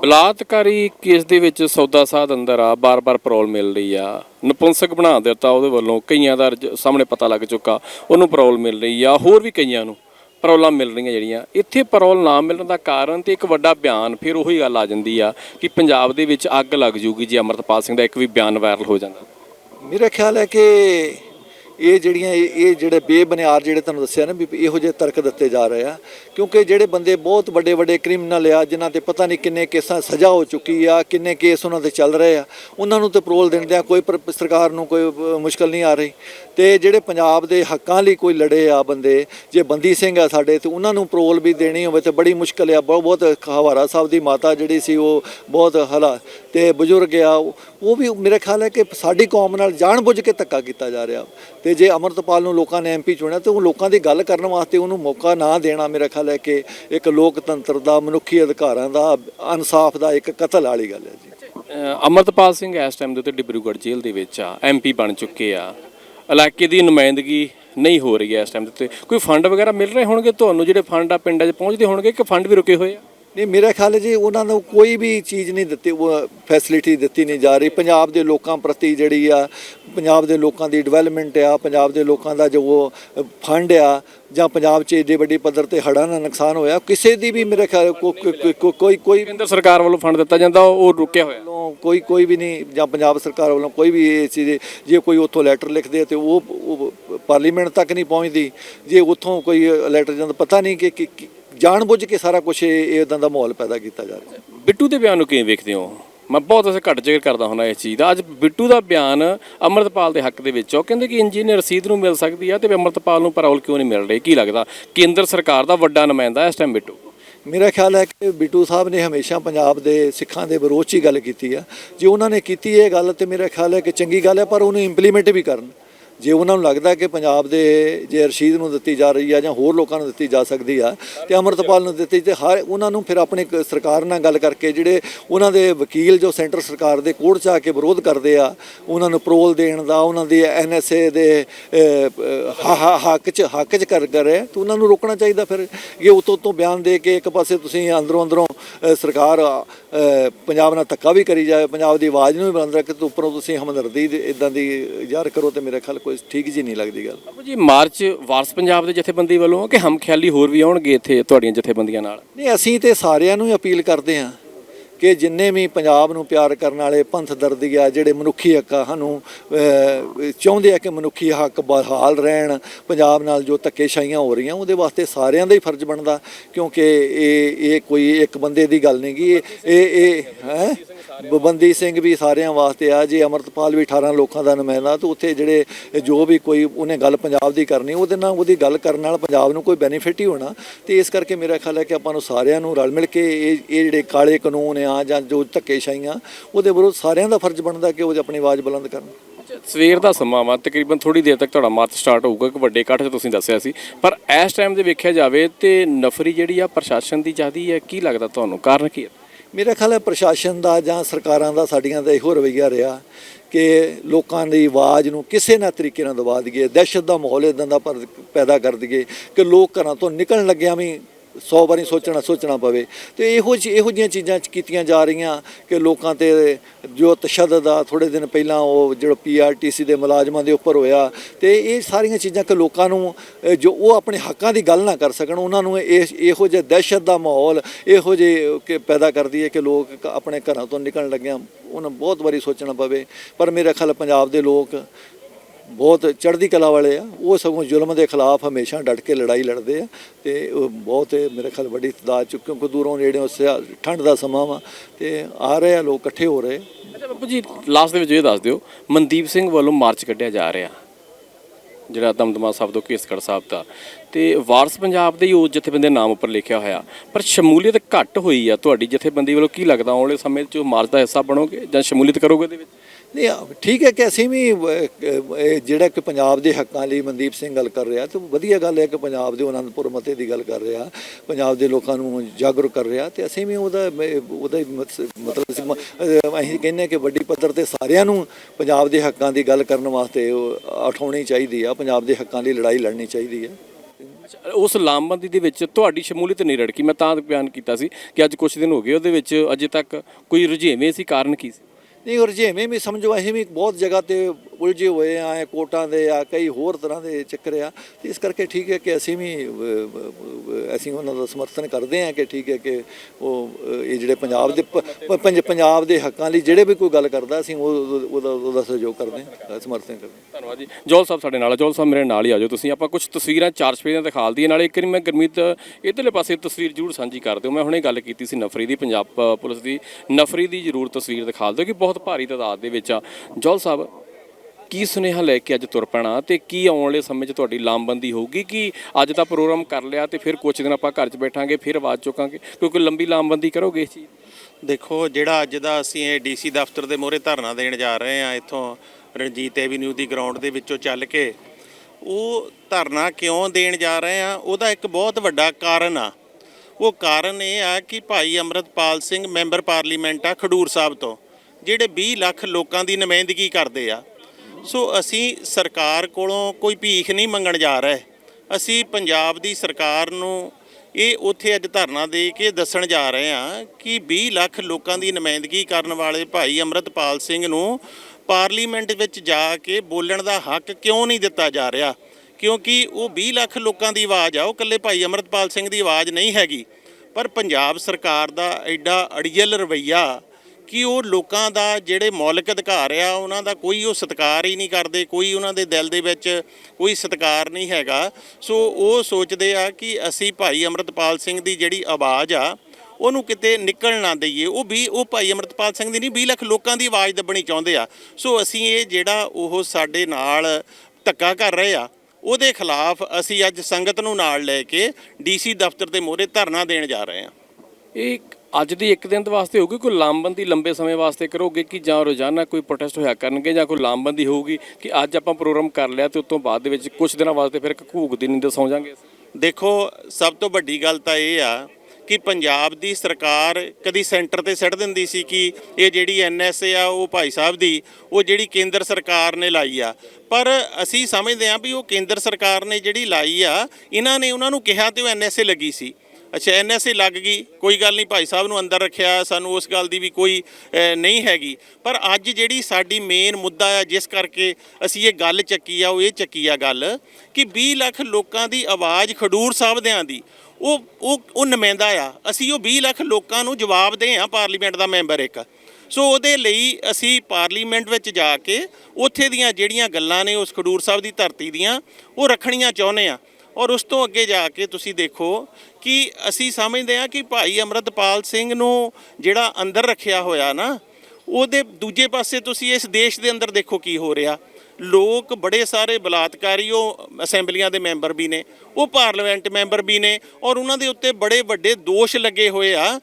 ਬਲਾਤਕਾਰੀ ਕੇਸ ਦੇ ਵਿੱਚ ਸੌਦਾ ਸਾਧ ਅੰਦਰ ਆ ਬਾਰ-ਬਾਰ ਪਰੋਲ ਮਿਲ ਰਹੀ ਆ। ਨਪੁੰਸਕ ਬਣਾ ਦਿੱਤਾ ਉਹਦੇ ਵੱਲੋਂ ਕਈਆਂ ਦਾ ਸਾਹਮਣੇ ਪਤਾ ਲੱਗ ਚੁੱਕਾ ਉਹਨੂੰ ਪਰੋਲ ਮਿਲ ਰਹੀ ਆ ਹੋਰ ਵੀ ਕਈਆਂ ਨੂੰ ਪਰੋਲਾਂ ਮਿਲ ਰਹੀਆਂ ਜਿਹੜੀਆਂ। ਇੱਥੇ ਪਰੋਲ ਨਾ ਮਿਲਣ ਦਾ ਕਾਰਨ ਤੇ ਇੱਕ ਵੱਡਾ ਬਿਆਨ ਫਿਰ ਉਹੀ ਗੱਲ ਆ ਜਾਂਦੀ ਆ ਕਿ ਪੰਜਾਬ ਦੇ ਵਿੱਚ ਅੱਗ ਲੱਗ ਜੂਗੀ ਜੇ ਅਮਰਤਪਾਲ ਸਿੰਘ ਦਾ ਇੱਕ ਵੀ ਬਿਆਨ ਵਾਇਰਲ ਹੋ ਜਾਂਦਾ। ਮੇਰਾ ਖਿਆਲ ਹੈ ਕਿ ਇਹ ਜਿਹੜੀਆਂ ਇਹ ਇਹ ਜਿਹੜੇ ਬੇਬੁਨਿਆਦ ਜਿਹੜੇ ਤੁਹਾਨੂੰ ਦੱਸਿਆ ਨਾ ਵੀ ਇਹੋ ਜਿਹੇ ਤਰਕ ਦਿੱਤੇ ਜਾ ਰਹੇ ਆ। ਕਿਉਂਕਿ ਜਿਹੜੇ ਬੰਦੇ ਬਹੁਤ ਵੱਡੇ ਵੱਡੇ ਕ੍ਰਿਮੀਨਲ ਆ ਜਿਨ੍ਹਾਂ ਤੇ ਪਤਾ ਨਹੀਂ ਕਿੰਨੇ ਕੇਸਾਂ ਸਜ਼ਾ ਹੋ ਚੁੱਕੀ ਆ ਕਿੰਨੇ ਕੇਸ ਉਹਨਾਂ ਤੇ ਚੱਲ ਰਹੇ ਆ। ਉਹਨਾਂ ਨੂੰ ਤੇ ਪਰੋਲ ਦਿੰਦਿਆਂ ਕੋਈ ਪਰ- ਸਰਕਾਰ ਨੂੰ ਕੋਈ ਅ, ਮੁਸ਼ਕਲ ਨਹੀਂ ਆ ਰਹੀ। ਤੇ ਜਿਹੜੇ ਪੰਜਾਬ ਦੇ ਹੱਕਾਂ ਲਈ ਕੋਈ ਲੜੇ ਆ ਬੰਦੇ, ਜੇ ਬੰਦੀ ਸਿੰਘ ਆ ਸਾਡੇ, ਤੇ ਉਹਨਾਂ ਨੂੰ ਪਰੋਲ ਵੀ ਦੇਣੀ ਹੋਵੇ ਤੇ ਬੜੀ ਮੁਸ਼ਕਲ ਆ ਬਹੁਤ ਬਹੁਤ ਹਵਾਰਾ ਸਾਹਿਬ ਦੀ ਮਾਤਾ ਜਿਹੜੀ ਸੀ ਉਹ ਬਹੁਤ ਹਲਾ, ਤੇ ਬਜ਼ੁਰਗ ਆ, ਉਹ ਵੀ ਮੇਰੇ ਖਿਆਲ ਹੈ ਕਿ ਸਾਡੀ ਕੌਮ ਨਾਲ ਜਾਣਬੁੱਝ ਕੇ ਧੱਕਾ ਕੀਤਾ ਜਾ ਰਿਹਾ। ਤੇ ਜੇ ਅਮਰਤਪਾਲ ਨੂੰ ਲੋਕਾਂ ਨੇ ਐਮਪੀ ਚੁਣਿਆ, ਤੇ ਉਹ ਲੋਕਾਂ ਦੀ ਗੱਲ ਕਰਨ ਵਾਸਤੇ ਉਹਨੂੰ ਮੌਕਾ ਨਾ ਦੇਣਾ ਮੇਰਾ ਖਿਆਲ ਹੈ ਕਿ ਇੱਕ ਲੋਕਤੰਤਰ ਦਾ, ਮਨੁੱਖੀ ਅਧਿਕਾਰਾਂ ਦਾ, ਇਨਸਾਫ ਦਾ ਇੱਕ ਕਤਲ ਵਾਲੀ ਗੱਲ ਹੈ ਜੀ। ਅਹ ਅਮਰਤਪਾਲ ਸਿੰਘ ਇਸ ਟਾਈਮ ਦੇ ਉੱਤੇ ਡਿਬਰੂਗੜ੍ਹ ਜੇਲ੍ਹ ਦੇ ਵਿੱਚ ਆ ਐਮਪੀ ਬਣ ਚੁੱਕੇ ਆ। ਇਲਾਕੇ ਦੀ ਨੁਮਾਇੰਦਗੀ ਨਹੀਂ ਹੋ ਰਹੀ ਹੈ ਇਸ ਟਾਈਮ ਦੇ ਉੱਤੇ। ਕੋਈ ਫੰਡ ਵਗੈਰਾ ਮਿਲ ਰਹੇ ਹੋਣਗੇ ਤੁਹਾਨੂੰ ਜਿਹੜੇ ਫੰਡ ਆ ਪਿੰਡਾਂ 'ਚ ਪਹੁੰਚਦੇ ਹੋਣਗੇ ਕਿ ਫੰਡ ਵੀ ਰੁਕੇ ਹੋਏ ਆ? ਨਹੀਂ ਮੇਰਾ ਖਿਆਲ ਜੀ ਉਹਨਾਂ ਨੂੰ ਕੋਈ ਵੀ ਚੀਜ਼ ਨਹੀਂ ਦਿੱਤੀ ਉਹ ਫੈਸਿਲਿਟੀ ਦਿੱਤੀ ਨਹੀਂ ਜਾ ਰਹੀ। ਪੰਜਾਬ ਦੇ ਲੋਕਾਂ ਪ੍ਰਤੀ ਜਿਹੜੀ ਆ ਪੰਜਾਬ ਦੇ ਲੋਕਾਂ ਦੀ ਡਿਵੈਲਪਮੈਂਟ ਆ ਪੰਜਾਬ ਦੇ ਲੋਕਾਂ ਦਾ ਜੋ ਫੰਡ ਆ ਜਾਂ ਪੰਜਾਬ 'ਚ ਏਡੇ ਵੱਡੇ ਪੱਧਰ ਤੇ ਹੜ੍ਹਾਂ ਨਾਲ ਨੁਕਸਾਨ ਹੋਇਆ ਕਿਸੇ ਦੀ ਵੀ ਮੇਰੇ ਖਿਆਲ ਕੋਈ ਕੋਈ ਕੇਂਦਰ ਸਰਕਾਰ ਵੱਲੋਂ ਫੰਡ ਦਿੱਤਾ ਜਾਂਦਾ ਉਹ ਰੁਕਿਆ ਹੋਇਆ। ਕੋਈ ਕੋਈ ਵੀ ਨਹੀਂ ਜਾਂ ਪੰਜਾਬ ਸਰਕਾਰ ਵੱਲੋਂ ਕੋਈ ਵੀ ਇਹ ਚੀਜ਼ ਜੇ ਕੋਈ ਉੱਥੋਂ ਲੈਟਰ ਲਿਖਦੇ ਤੇ ਉਹ ਪਾਰਲੀਮੈਂਟ ਤੱਕ ਨਹੀਂ ਪਹੁੰਚਦੀ ਜੇ ਉੱਥੋਂ ਕੋਈ ਲੈਟਰ ਜਾਂਦਾ ਪਤਾ ਨਹੀਂ ਕਿ ਜਾਣਬੁੱਝ ਕੇ ਸਾਰਾ ਕੁਝ ਇਹ ਇਦਾਂ ਦਾ ਮਾਹੌਲ ਪੈਦਾ ਕੀਤਾ ਜਾ ਰਿਹਾ। ਬਿੱਟੂ ਦੇ ਬਿਆਨ ਨੂੰ ਕਿਵੇਂ ਵੇਖਦੇ ਹੋ? ਮੈਂ ਬਹੁਤ ਅਸੇ ਘੱਟ ਜ਼ਿਕਰ ਕਰਦਾ ਹੁੰਦਾ ਇਸ ਚੀਜ਼ ਦਾ। ਅੱਜ ਬਿੱਟੂ ਦਾ ਬਿਆਨ ਅਮਰਤਪਾਲ ਦੇ ਹੱਕ ਦੇ ਵਿੱਚ। ਉਹ ਕਹਿੰਦੇ ਕਿ ਇੰਜੀਨੀਅਰ ਰਸੀਦ ਨੂੰ ਮਿਲ ਸਕਦੀ ਆ ਤੇ ਅਮਰਤਪਾਲ ਨੂੰ ਪਰੌਲ ਕਿਉਂ ਨਹੀਂ ਮਿਲ ਰਹੀ? ਕੀ ਲੱਗਦਾ? ਕੇਂਦਰ ਸਰਕਾਰ ਦਾ ਵੱਡਾ ਨੁਮਾਇੰਦਾ ਇਸ ਟਾਈਮ ਬਿੱਟੂ। ਮੇਰਾ ਖਿਆਲ ਹੈ ਕਿ ਬਿੱਟੂ ਸਾਹਿਬ ਨੇ ਹਮੇਸ਼ਾ ਪੰਜਾਬ ਦੇ ਸਿੱਖਾਂ ਦੇ ਵਿਰੋਧ 'ਚ ਹੀ ਗੱਲ ਕੀਤੀ ਆ। ਜੇ ਉਹਨਾਂ ਨੇ ਕੀਤੀ ਇਹ ਗੱਲ ਤੇ ਮੇਰਾ ਖਿਆਲ ਹੈ ਕਿ ਚੰਗੀ ਗੱਲ ਹੈ ਪਰ ਉਹਨੂੰ ਇੰਪਲੀਮੈਂਟ ਵੀ ਕਰਨ। ਜੇ ਉਹਨਾਂ ਨੂੰ ਲੱਗਦਾ ਕਿ ਪੰਜਾਬ ਦੇ ਜੇ ਰਸ਼ੀਦ ਨੂੰ ਦਿੱਤੀ ਜਾ ਰਹੀ ਆ ਜਾਂ ਹੋਰ ਲੋਕਾਂ ਨੂੰ ਦਿੱਤੀ ਜਾ ਸਕਦੀ ਆ ਤੇ ਅਮਰਤਪਾਲ ਨੂੰ ਦਿੱਤੀ ਤੇ ਹਰ ਉਹਨਾਂ ਨੂੰ ਫਿਰ ਆਪਣੇ ਸਰਕਾਰ ਨਾਲ ਗੱਲ ਕਰਕੇ ਜਿਹੜੇ ਉਹਨਾਂ ਦੇ ਵਕੀਲ ਜੋ ਸੈਂਟਰ ਸਰਕਾਰ ਦੇ ਕੋਰਟ 'ਚ ਆ ਕੇ ਵਿਰੋਧ ਕਰਦੇ ਆ ਉਹਨਾਂ ਨੂੰ ਪਰੋਲ ਦੇਣ ਦਾ ਉਹਨਾਂ ਦੀ ਐਨਐਸਏ ਦੇ ਅ, ਅ, ਹੱਕ 'ਚ ਹੱਕ 'ਚ ਕਰ ਕਰ ਰਿਹਾ ਤਾਂ ਉਹਨਾਂ ਨੂੰ ਰੋਕਣਾ ਚਾਹੀਦਾ ਫਿਰ ਇਹ ਉਤੋਂ ਤੋਂ ਬਿਆਨ ਦੇ ਕੇ ਇੱਕ ਪਾਸੇ ਤੁਸੀਂ ਅੰਦਰੋਂ ਅੰਦਰੋਂ ਸਰਕਾਰ ਪੰਜਾਬ ਨਾਲ ਧੱਕਾ ਵੀ ਕਰੀ ਜਾਏ ਪੰਜਾਬ ਦੀ ਆਵਾਜ਼ ਨੂੰ ਵੀ ਬੁਲੰਦ ਰੱਖ ਤੇ ਉੱਪਰੋਂ ਤੁਸੀਂ ਹਮਦਰਦੀ ਇਦਾਂ ਦੀ ਜ਼ਾਹਰ ਕਰੋ ਤੇ ਮੇਰੇ ਖਿਆਲ ਕੋਈ ਠੀਕ ਜੀ ਨਹੀਂ ਲੱਗਦੀ ਗੱਲ। ਬਾਬੂ ਜੀ ਮਾਰਚ ਵਾਰਸ ਪੰਜਾਬ ਦੇ ਜਥੇਬੰਦੀ ਵੱਲੋਂ ਕਿ ਹਮਖਿਆਲੀ ਹੋਰ ਵੀ ਆਉਣਗੇ ਇੱਥੇ ਤੁਹਾਡੀਆਂ ਜਥੇਬੰਦੀਆਂ ਨਾਲ? ਨਹੀਂ ਅਸੀਂ ਤੇ ਸਾਰਿਆਂ ਨੂੰ ਅਪੀਲ ਕਰਦੇ ਹਾਂ ਕਿ ਜਿੰਨੇ ਵੀ ਪੰਜਾਬ ਨੂੰ ਪਿਆਰ ਕਰਨ ਵਾਲੇ ਪੰਥ ਦਰਦੀ ਆ ਜਿਹੜੇ ਮਨੁੱਖੀ ਹੱਕਾਂ ਸਾਨੂੰ ਅਹ, ਚਾਹੁੰਦੇ ਆ ਕਿ ਮਨੁੱਖੀ ਹੱਕ ਬਹਾਲ ਰਹਿਣ ਪੰਜਾਬ ਨਾਲ ਜੋ ਧੱਕੇਸ਼ਾਹੀਆਂ ਹੋ ਰਹੀਆਂ ਉਹਦੇ ਵਾਸਤੇ ਸਾਰਿਆਂ ਦਾ ਹੀ ਫਰਜ਼ ਬਣਦਾ ਕਿਉਂਕਿ ਇਹ ਇਹ ਕੋਈ ਇੱਕ ਬੰਦੇ ਦੀ ਗੱਲ ਨਹੀਂ ਗੀ ਇਹ ਇਹ ਇਹ ਹੈ? ਬੰਦੀ ਸਿੰਘ ਵੀ ਸਾਰਿਆਂ ਵਾਸਤੇ ਆ, ਜੇ ਅਮਰਤਪਾਲ ਵੀ 18 ਲੋਕਾਂ ਦਾ ਨੁਮਾਇੰਦਾ, ਤਾਂ ਉੱਥੇ ਜਿਹੜੇ ਜੋ ਵੀ ਕੋਈ ਉਹਨੇ ਗੱਲ ਪੰਜਾਬ ਦੀ ਕਰਨੀ, ਉਹਦੇ ਨਾਲ ਉਹਦੀ ਗੱਲ ਕਰਨ ਨਾਲ ਪੰਜਾਬ ਨੂੰ ਕੋਈ ਬੈਨੀਫਿਟ ਹੀ ਹੋਣਾ। ਤੇ ਇਸ ਕਰਕੇ ਮੇਰਾ ਖਿਆਲ ਹੈ ਕਿ ਆਪਾਂ ਨੂੰ ਸਾਰਿਆਂ ਨੂੰ ਰਲ ਮਿਲ ਕੇ ਇਹ ਇਹ ਜਿਹੜੇ ਕਾਲੇ ਕਾਨੂੰਨ ਆ ਜਾਂ ਜੋ ਧੱਕੇਸ਼ਾਹੀਆਂ, ਉਹਦੇ ਵਿਰੁੱਧ ਸਾਰਿਆਂ ਦਾ ਫਰਜ਼ ਬਣਦਾ ਕਿ ਉਹ ਆਪਣੀ ਆਵਾਜ਼ ਬੁਲੰਦ ਕਰਨ। ਸਵੇਰ ਦਾ ਸਮਾਂ ਵਾ, ਤਕਰੀਬਨ ਥੋੜੀ ਦੇਰ ਤੱਕ ਤੁਹਾਡਾ ਮਾਰਚ ਸਟਾਰਟ ਹੋਊਗਾ ਕਿ ਵੱਡੇ ਇਕੱਠ 'ਚ ਤੁਸੀਂ ਦੱਸਿਆ ਸੀ। ਪਰ ਇਸ ਟਾਈਮ ਦੇ ਵੇਖਿਆ ਜਾਵੇ ਤੇ ਨਫਰੀ ਜਿਹੜੀ ਆ ਪ੍ਰਸ਼ਾਸਨ ਦੀ ਜ਼ਿਆਦੀ ਹੈ, ਕੀ ਲੱਗਦਾ ਤੁਹਾਨੂੰ? ਕਾਰਨ ਕੀ ਹੈ? ਮੇਰਾ ਖਿਆਲ ਹੈ ਪ੍ਰਸ਼ਾਸਨ ਦਾ ਜਾਂ ਸਰਕਾਰਾਂ ਦਾ ਸਾਡੀਆਂ ਦਾ ਇਹੋ ਰਵੱਈਆ ਰਿਹਾ ਕਿ ਲੋਕਾਂ ਦੀ ਆਵਾਜ਼ ਨੂੰ ਕਿਸੇ ਨਾ ਤਰੀਕੇ ਨਾਲ ਦਬਾ ਦਈਏ, ਦਹਿਸ਼ਤ ਦਾ ਮਾਹੌਲ ਇਦਾਂ ਦਾ ਪਰ- ਪੈਦਾ ਕਰ ਦਈਏ ਕਿ ਲੋਕ ਘਰਾਂ ਤੋਂ ਨਿਕਲਣ ਲੱਗਿਆਂ ਵੀ 100 ਵਾਰੀ ਸੋਚਣਾ ਸੋਚਣਾ ਪਵੇ। ਤੇ ਇਹੋ ਜਿਹੀ, ਇਹੋ ਜਿਹੀਆਂ ਚੀਜ਼ਾਂ ਕੀਤੀਆਂ ਜਾ ਰਹੀਆਂ ਕਿ ਲੋਕਾਂ ਤੇ ਜੋ ਤਸ਼ੱਦਦ ਆ ਥੋੜੇ ਦਿਨ ਪਹਿਲਾਂ ਉਹ ਜਿਹੜਾ ਪੀਆਰਟੀਸੀ ਦੇ ਮੁਲਾਜ਼ਮਾਂ ਦੇ ਉੱਪਰ ਹੋਇਆ, ਤੇ ਇਹ ਸਾਰੀਆਂ ਚੀਜ਼ਾਂ ਕਿ ਲੋਕਾਂ ਨੂੰ ਜੋ ਉਹ ਆਪਣੇ ਹੱਕਾਂ ਦੀ ਗੱਲ ਨਾ ਕਰ ਸਕਣ, ਉਹਨਾਂ ਨੂੰ ਇਹ, ਇਹੋ ਜਿਹੇ ਦਹਿਸ਼ਤ ਦਾ ਮਾਹੌਲ, ਇਹੋ ਜਿਹੇ ਕਿ ਪੈਦਾ ਕਰਦੀ ਹੈ ਕਿ ਲੋਕ ਆਪਣੇ ਘਰਾਂ ਤੋਂ ਨਿਕਲਣ ਲੱਗਿਆਂ, ਉਹਨਾਂ ਬਹੁਤ ਵਾਰੀ ਸੋਚਣਾ ਪਵੇ। ਪਰ ਮੇਰੇ ਖਿਆਲ ਪੰਜਾਬ ਦੇ ਲੋਕ ਬਹੁਤ ਚੜ੍ਹਦੀ ਕਲਾ ਵਾਲੇ ਆ। ਉਹ ਸਗੋਂ ਜ਼ੁਲਮ ਦੇ ਖਿਲਾਫ ਹਮੇਸ਼ਾ ਡਟ ਕੇ ਲੜਾਈ ਲੜਦੇ ਆ ਤੇ ਉਹ ਬਹੁਤ ਮੇਰੇ ਖਿਆਲ ਵੱਡੀ ਤਦਾਦ ਚ, ਕਿਉਂਕਿ ਦੂਰੋਂ ਨੇੜਿਓਂ ਠੰਡ ਦਾ ਸਮਾਂ ਵਾ ਤੇ ਆ ਰਹੇ ਆ ਲੋਕ ਇਕੱਠੇ ਹੋ ਰਹੇ। ਅੱਛਾ ਬਾਪੂ ਜੀ ਲਾਸਟ ਦੇ ਵਿੱਚ ਇਹ ਦੱਸ ਦਿਓ, ਮਨਦੀਪ ਸਿੰਘ ਵੱਲੋਂ ਮਾਰਚ ਕੱਢਿਆ ਜਾ ਰਿਹਾ। ਜਿਹੜਾ ਦਮਦਮਾ ਸਾਹਿਬ ਤੋਂ ਕੇਸਗੜ੍ਹ ਸਾਹਿਬ ਦਾ। ਤੇ ਵਾਰਸ ਪੰਜਾਬ ਦੇ ਹੀ ਉਹ ਜਥੇਬੰਦੀ ਦੇ ਨਾਮ ਉੱਪਰ ਲਿਖਿਆ ਹੋਇਆ। ਪਰ ਸ਼ਮੂਲੀਅਤ ਘੱਟ ਹੋਈ ਆ। ਤੁਹਾਡੀ ਜਥੇਬੰਦੀ ਵੱਲੋਂ ਕੀ ਲੱਗਦਾ? ਆਉਣ ਵਾਲੇ ਸਮੇਂ 'ਚ ਉਹ ਮਾਰਚ ਦਾ ਹਿੱਸਾ ਬਣੋਗੇ ਜਾਂ ਸ਼ਮੂਲੀਅਤ ਕਰੋਗੇ ਇਹਦੇ ਵਿੱਚ? ਨਹੀਂ ਠੀਕ ਹੈ ਕਿ ਅਸੀਂ ਵੀ ਜਿਹੜਾ ਕਿ ਪੰਜਾਬ ਦੇ ਹੱਕਾਂ ਲਈ ਮਨਦੀਪ ਸਿੰਘ ਗੱਲ ਕਰ ਰਿਹਾ, ਤੇ ਵਧੀਆ ਗੱਲ ਹੈ ਕਿ ਪੰਜਾਬ ਦੇ ਆਨੰਦਪੁਰ ਮਤੇ ਦੀ ਗੱਲ ਕਰ ਰਿਹਾ, ਪੰਜਾਬ ਦੇ ਲੋਕਾਂ ਨੂੰ ਜਾਗਰੂਕ ਕਰ ਰਿਹਾ, ਤੇ ਅਸੀਂ ਵੀ ਉਹਦਾ, ਮ- ਉਹਦਾ ਮਤਲਬ ਅਸੀਂ ਕਹਿੰਦੇ ਹਾਂ ਕਿ ਵੱਡੀ ਪੱਧਰ ਤੇ ਸਾਰਿਆਂ ਨੂੰ ਪੰਜਾਬ ਦੇ ਹੱਕਾਂ ਦੀ ਗੱਲ ਕਰਨ ਵਾਸਤੇ ਉਠਾਉਣੀ ਚਾਹੀਦੀ ਆ, ਪੰਜਾਬ ਦੇ ਹੱਕਾਂ ਲਈ ਲੜਾਈ ਲੜਨੀ ਚਾਹੀਦੀ ਹੈ ਉਸ ਲਾਮਬੰਦੀ ਦੇ ਵਿੱਚ ਤੁਹਾਡੀ ਸ਼ਮੂਲੀਅਤ ਨਹੀਂ ਰੜਕੀ। ਮੈਂ ਤਾਂ ਬਿਆਨ ਕੀਤਾ ਸੀ ਕਿ ਅੱਜ ਕੁਝ ਦਿਨ ਹੋ ਗਏ, ਉਹਦੇ ਵਿੱਚ ਅਜੇ ਤੱਕ ਕੋਈ ਰੁਝੇਵੇਂ ਸੀ ਕਾਰਨ ਕੀ ਸੀ? ਨਹੀਂ, ਰੁਝੇਵੇਂ ਵੀ ਸਮਝੋ, ਅਸੀਂ ਵੀ ਬਹੁਤ ਜਗ੍ਹਾ ਤੇ ਉਲਝੇ ਹੋਏ ਆ, ਇਹ ਕੋਟਾਂ ਦੇ ਆ, ਕਈ ਹੋਰ ਤਰ੍ਹਾਂ ਦੇ ਚੱਕਰ ਆ। ਤੇ ਇਸ ਕਰਕੇ ਠੀਕ ਹੈ ਕਿ ਅਸੀਂ ਵੀ ਅਸੀਂ ਉਹਨਾਂ ਦਾ ਸਮਰਥਨ ਕਰਦੇ ਆ ਕਿ ਠੀਕ ਹੈ ਕਿ ਉਹ ਇਹ ਜਿਹੜੇ ਪੰਜਾਬ ਦੇ ਪੰਜ- ਪੰਜਾਬ ਦੇ ਹੱਕਾਂ ਲਈ ਜਿਹੜੇ ਵੀ ਕੋਈ ਗੱਲ ਕਰਦਾ, ਅਸੀਂ ਉਹਦਾ ਉਹਦਾ ਸਹਿਯੋਗ ਕਰਦੇ ਹਾਂ ਸਮਰਥਨ ਕਰਦੇ ਹਾਂ। ਧੰਨਵਾਦ ਜੀ। ਜੋਲ ਸਾਹਿਬ ਸਾਡੇ ਨਾਲ ਆ। ਜੋਲ ਸਾਹਿਬ ਮੇਰੇ ਨਾਲ ਹੀ ਆ ਜਾਓ ਤੁਸੀਂ। ਆਪਾਂ ਕੁਝ ਤਸਵੀਰਾਂ ਚਾਰ ਸਪੇਰੀਆਂ ਦਿਖਾ ਦਈਏ। ਨਾਲੇ ਇੱਕ ਵਾਰੀ ਮੈਂ ਗੁਰਮੀਤ, ਇਧਰਲੇ ਪਾਸੇ ਤਸਵੀਰ ਜ਼ਰੂਰ ਸਾਂਝੀ ਕਰ ਦਿਓ। ਮੈਂ ਹੁਣੇ ਗੱਲ ਕੀਤੀ ਸੀ ਨਫਰੀ ਦੀ, ਪੰਜਾਬ ਪ- ਪੁਲਿਸ ਦੀ। ਨਫਰੀ ਦੀ ਜ਼ਰੂਰ ਤਸਵੀਰ ਦਿਖਾਲ ਦਿਓ ਕਿ ਬਹੁਤ ਭਾਰੀ ਤਾਦਾਦ ਦੇ ਵਿੱਚ ਆ। ਜੋਲ ਸਾਹਿਬ ਕੀ ਸੁਨੇਹਾ ਲੈ ਕੇ ਅੱਜ ਤੁਰ ਪੈਣਾ ਤੇ ਕੀ ਆਉਣ ਵਾਲੇ ਸਮੇਂ 'ਚ ਤੁਹਾਡੀ ਲਾਮਬੰਦੀ ਹੋਊਗੀ ਕਿ ਅੱਜ ਦਾ ਪ੍ਰੋਗਰਾਮ ਕਰ ਲਿਆ ਤੇ ਫਿਰ ਕੁਝ ਦਿਨ ਆਪਾਂ ਘਰ 'ਚ ਬੈਠਾਂਗੇ, ਫਿਰ ਆਵਾਜ਼ ਚੁੱਕਾਂਗੇ, ਕਿਉਂਕਿ ਲੰਬੀ ਲਾਮਬੰਦੀ ਕਰੋਗੇ ਇਸ ਚੀਜ਼ ਦੇਖੋ, ਜਿਹੜਾ ਅੱਜ ਦਾ ਅਸੀਂ ਇਹ ਡੀਸੀ ਦਫ਼ਤਰ ਦੇ ਮੂਹਰੇ ਧਰਨਾ ਦੇਣ ਜਾ ਰਹੇ ਹਾਂ, ਇੱਥੋਂ ਰਣਜੀਤ ਐਵੀਨਿਊ ਦੀ ਗਰਾਊਂਡ ਦੇ ਵਿੱਚੋਂ ਚੱਲ ਕੇ, ਉਹ ਧਰਨਾ ਕਿਉਂ ਦੇਣ ਜਾ ਰਹੇ ਆ ਉਹਦਾ ਇੱਕ ਬਹੁਤ ਵੱਡਾ ਕਾਰਨ ਆ। ਉਹ ਕਾਰਨ ਇਹ ਆ ਕਿ ਭਾਈ ਅਮਰਤਪਾਲ ਸਿੰਘ ਮੈਂਬਰ ਪਾਰਲੀਮੈਂਟ ਆ ਖਡੂਰ ਸਾਹਿਬ ਤੋਂ, ਜਿਹੜੇ 20 ਲੱਖ ਲੋਕਾਂ ਦੀ ਨੁਮਾਇੰਦਗੀ ਕਰਦੇ ਆ। ਸੋ ਅਸੀਂ ਸਰਕਾਰ ਕੋਲੋਂ ਕੋਈ ਭੀਖ ਨਹੀਂ ਮੰਗਣ ਜਾ ਰਹੇ। ਅਸੀਂ ਪੰਜਾਬ ਦੀ ਸਰਕਾਰ ਨੂੰ ਇਹ ਉੱਥੇ ਅੱਜ ਧਰਨਾ ਦੇ ਕੇ ਦੱਸਣ ਜਾ ਰਹੇ ਹਾਂ ਕਿ 20 ਲੱਖ ਲੋਕਾਂ ਦੀ ਨੁਮਾਇੰਦਗੀ ਕਰਨ ਵਾਲੇ ਭਾਈ ਅਮਰਤਪਾਲ ਸਿੰਘ ਨੂੰ ਪਾਰਲੀਮੈਂਟ ਵਿੱਚ ਜਾ ਕੇ ਬੋਲਣ ਦਾ ਹੱਕ ਕਿਉਂ ਨਹੀਂ ਦਿੱਤਾ ਜਾ ਰਿਹਾ? ਕਿਉਂਕਿ ਉਹ 20 ਲੱਖ ਲੋਕਾਂ ਦੀ ਆਵਾਜ਼ ਆ, ਉਹ ਇਕੱਲੇ ਭਾਈ ਅਮਰਤਪਾਲ ਸਿੰਘ ਦੀ ਆਵਾਜ਼ ਨਹੀਂ ਹੈਗੀ। ਪਰ ਪੰਜਾਬ ਸਰਕਾਰ ਦਾ ਐਡਾ ਅੜੀਅਲ ਰਵਈਆ ਕਿ ਉਹ ਲੋਕਾਂ ਦਾ ਜਿਹੜੇ ਮੌਲਿਕ ਅਧਿਕਾਰ ਆ, ਉਹਨਾਂ ਦਾ ਕੋਈ ਉਹ ਸਤਿਕਾਰ ਹੀ ਨਹੀਂ ਕਰਦੇ, ਕੋਈ ਉਹਨਾਂ ਦੇ ਦਿਲ ਦੇ ਵਿੱਚ ਕੋਈ ਸਤਿਕਾਰ ਨਹੀਂ ਹੈਗਾ। ਸੋ ਉਹ ਸੋਚਦੇ ਆ ਕਿ ਅਸੀਂ ਭਾਈ ਅਮਰਤਪਾਲ ਸਿੰਘ ਦੀ ਜਿਹੜੀ ਆਵਾਜ਼ ਆ, ਉਹਨੂੰ ਕਿਤੇ ਨਿਕਲ ਨਾ ਦਈਏ। ਉਹ ਵੀ, ਉਹ ਭਾਈ ਅਮਰਤਪਾਲ ਸਿੰਘ ਦੀ ਨਹੀਂ 20 ਲੱਖ ਲੋਕਾਂ ਦੀ ਆਵਾਜ਼ ਦੱਬਣੀ ਚਾਹੁੰਦੇ ਆ। ਸੋ ਅਸੀਂ ਇਹ ਜਿਹੜਾ ਉਹ ਸਾਡੇ ਨਾਲ ਧੱਕਾ ਕਰ ਰਹੇ ਆ, ਉਹਦੇ ਖਿਲਾਫ ਅਸੀਂ ਅੱਜ ਸੰਗਤ ਨੂੰ ਨਾਲ ਲੈ ਕੇ ਡੀਸੀ ਦਫ਼ਤਰ ਦੇ ਮੋਹਰੇ ਧਰਨਾ ਦੇਣ ਜਾ ਰਹੇ ਹਾਂ ਇਹ ਅੱਜ ਦੀ ਇੱਕ ਦਿਨ ਦੇ ਵਾਸਤੇ ਹੋਊਗੀ? ਕੋਈ ਲਾਮਬੰਦੀ ਲੰਬੇ ਸਮੇਂ ਵਾਸਤੇ ਕਰੋਗੇ ਕਿ ਜਾਂ ਰੋਜ਼ਾਨਾ ਕੋਈ ਪ੍ਰੋਟੈਸਟ ਹੋਇਆ ਕਰਨਗੇ ਜਾਂ ਕੋਈ ਲਾਮਬੰਦੀ ਹੋਊਗੀ ਕਿ ਅੱਜ ਆਪਾਂ ਪ੍ਰੋਗਰਾਮ ਕਰ ਲਿਆ ਤੇ ਉਸ ਤੋਂ ਬਾਅਦ ਦੇ ਵਿੱਚ ਕੁਝ ਦਿਨਾਂ ਵਾਸਤੇ ਫਿਰ ਘੂਕ ਦੀ ਨੀਂਦ ਸੌਂ ਜਾਾਂਗੇ ਦੇਖੋ, ਸਭ ਤੋਂ ਵੱਡੀ ਗੱਲ ਤਾਂ ਇਹ ਆ ਕਿ ਪੰਜਾਬ ਦੀ ਸਰਕਾਰ ਕਦੀ ਸੈਂਟਰ ਤੇ ਸੱਟ ਦਿੰਦੀ ਸੀ ਕਿ ਇਹ ਜਿਹੜੀ ਐਨਐਸਏ ਆ, ਉਹ ਭਾਈ ਸਾਹਿਬ ਦੀ, ਉਹ ਜਿਹੜੀ ਕੇਂਦਰ ਸਰਕਾਰ ਨੇ ਲਾਈ ਆ। ਪਰ ਅਸੀਂ ਸਮਝਦੇ ਹਾਂ ਵੀ ਉਹ ਕੇਂਦਰ ਸਰਕਾਰ ਨੇ ਜਿਹੜੀ ਲਾਈ ਆ, ਇਹਨਾਂ ਨੇ ਉਹਨਾਂ ਨੂੰ ਕਿਹਾ ਤੇ ਉਹ ਐਨਐਸਏ ਲੱਗੀ ਸੀ। ਅੱਛਾ ਐਨਐਸਏ ਲੱਗ ਗਈ। ਕੋਈ ਗੱਲ ਨਹੀਂ, ਭਾਈ ਸਾਹਿਬ ਨੂੰ ਅੰਦਰ ਰੱਖਿਆ, ਸਾਨੂੰ ਉਸ ਗੱਲ ਦੀ ਵੀ ਕੋਈ ਨਹੀਂ ਹੈਗੀ। ਪਰ ਅੱਜ ਜਿਹੜੀ ਸਾਡੀ ਮੇਨ ਮੁੱਦਾ ਆ, ਜਿਸ ਕਰਕੇ ਅਸੀਂ ਇਹ ਗੱਲ ਚੱਕੀ ਆ, ਉਹ ਇਹ ਚੱਕੀ ਆ ਗੱਲ ਕਿ 20 ਲੱਖ ਲੋਕਾਂ ਦੀ ਆਵਾਜ਼ ਖਡੂਰ ਸਾਹਿਬ ਦਿਆਂ ਦੀ। ਉਹ ਉਹ ਉਹ ਨੁਮਾਇੰਦਾ ਆ। ਅਸੀਂ ਉਹ 20 ਲੱਖ ਲੋਕਾਂ ਨੂੰ ਜਵਾਬ ਦੇ ਆ, ਪਾਰਲੀਮੈਂਟ ਦਾ ਮੈਂਬਰ ਇੱਕ। ਸੋ ਉਹਦੇ ਲਈ ਅਸੀਂ ਪਾਰਲੀਮੈਂਟ ਵਿੱਚ ਜਾ ਕੇ ਉੱਥੇ ਦੀਆਂ ਜਿਹੜੀਆਂ ਗੱਲਾਂ ਨੇ, ਉਸ ਖਡੂਰ ਸਾਹਿਬ ਦੀ ਧਰਤੀ ਦੀਆਂ, ਉਹ ਰੱਖਣੀਆਂ ਚਾਹੁੰਦੇ ਆ। ਔਰ ਉਸ ਤੋਂ ਅੱਗੇ ਜਾ ਕੇ ਤੁਸੀਂ ਦੇਖੋ ਕਿ ਅਸੀਂ ਸਮਝਦੇ ਹਾਂ ਕਿ ਭਾਈ ਅਮਰਤਪਾਲ ਸਿੰਘ ਨੂੰ ਜਿਹੜਾ ਅੰਦਰ ਰੱਖਿਆ ਹੋਇਆ ਨਾ, ਉਹਦੇ ਦੂਜੇ ਪਾਸੇ ਤੁਸੀਂ ਇਸ ਦੇਸ਼ ਦੇ ਅੰਦਰ ਦੇਖੋ ਕੀ ਹੋ ਰਿਹਾ। ਲੋਕ ਬੜੇ ਸਾਰੇ ਬਲਾਤਕਾਰੀ, ਉਹ ਅਸੈਂਬਲੀਆਂ ਦੇ ਮੈਂਬਰ ਵੀ ਨੇ, ਉਹ ਪਾਰਲੀਮੈਂਟ ਮੈਂਬਰ ਵੀ ਨੇ ਔਰ ਉਹਨਾਂ ਦੇ ਉੱਤੇ ਬੜੇ ਵੱਡੇ ਦੋਸ਼ ਲੱਗੇ ਹੋਏ ਆ।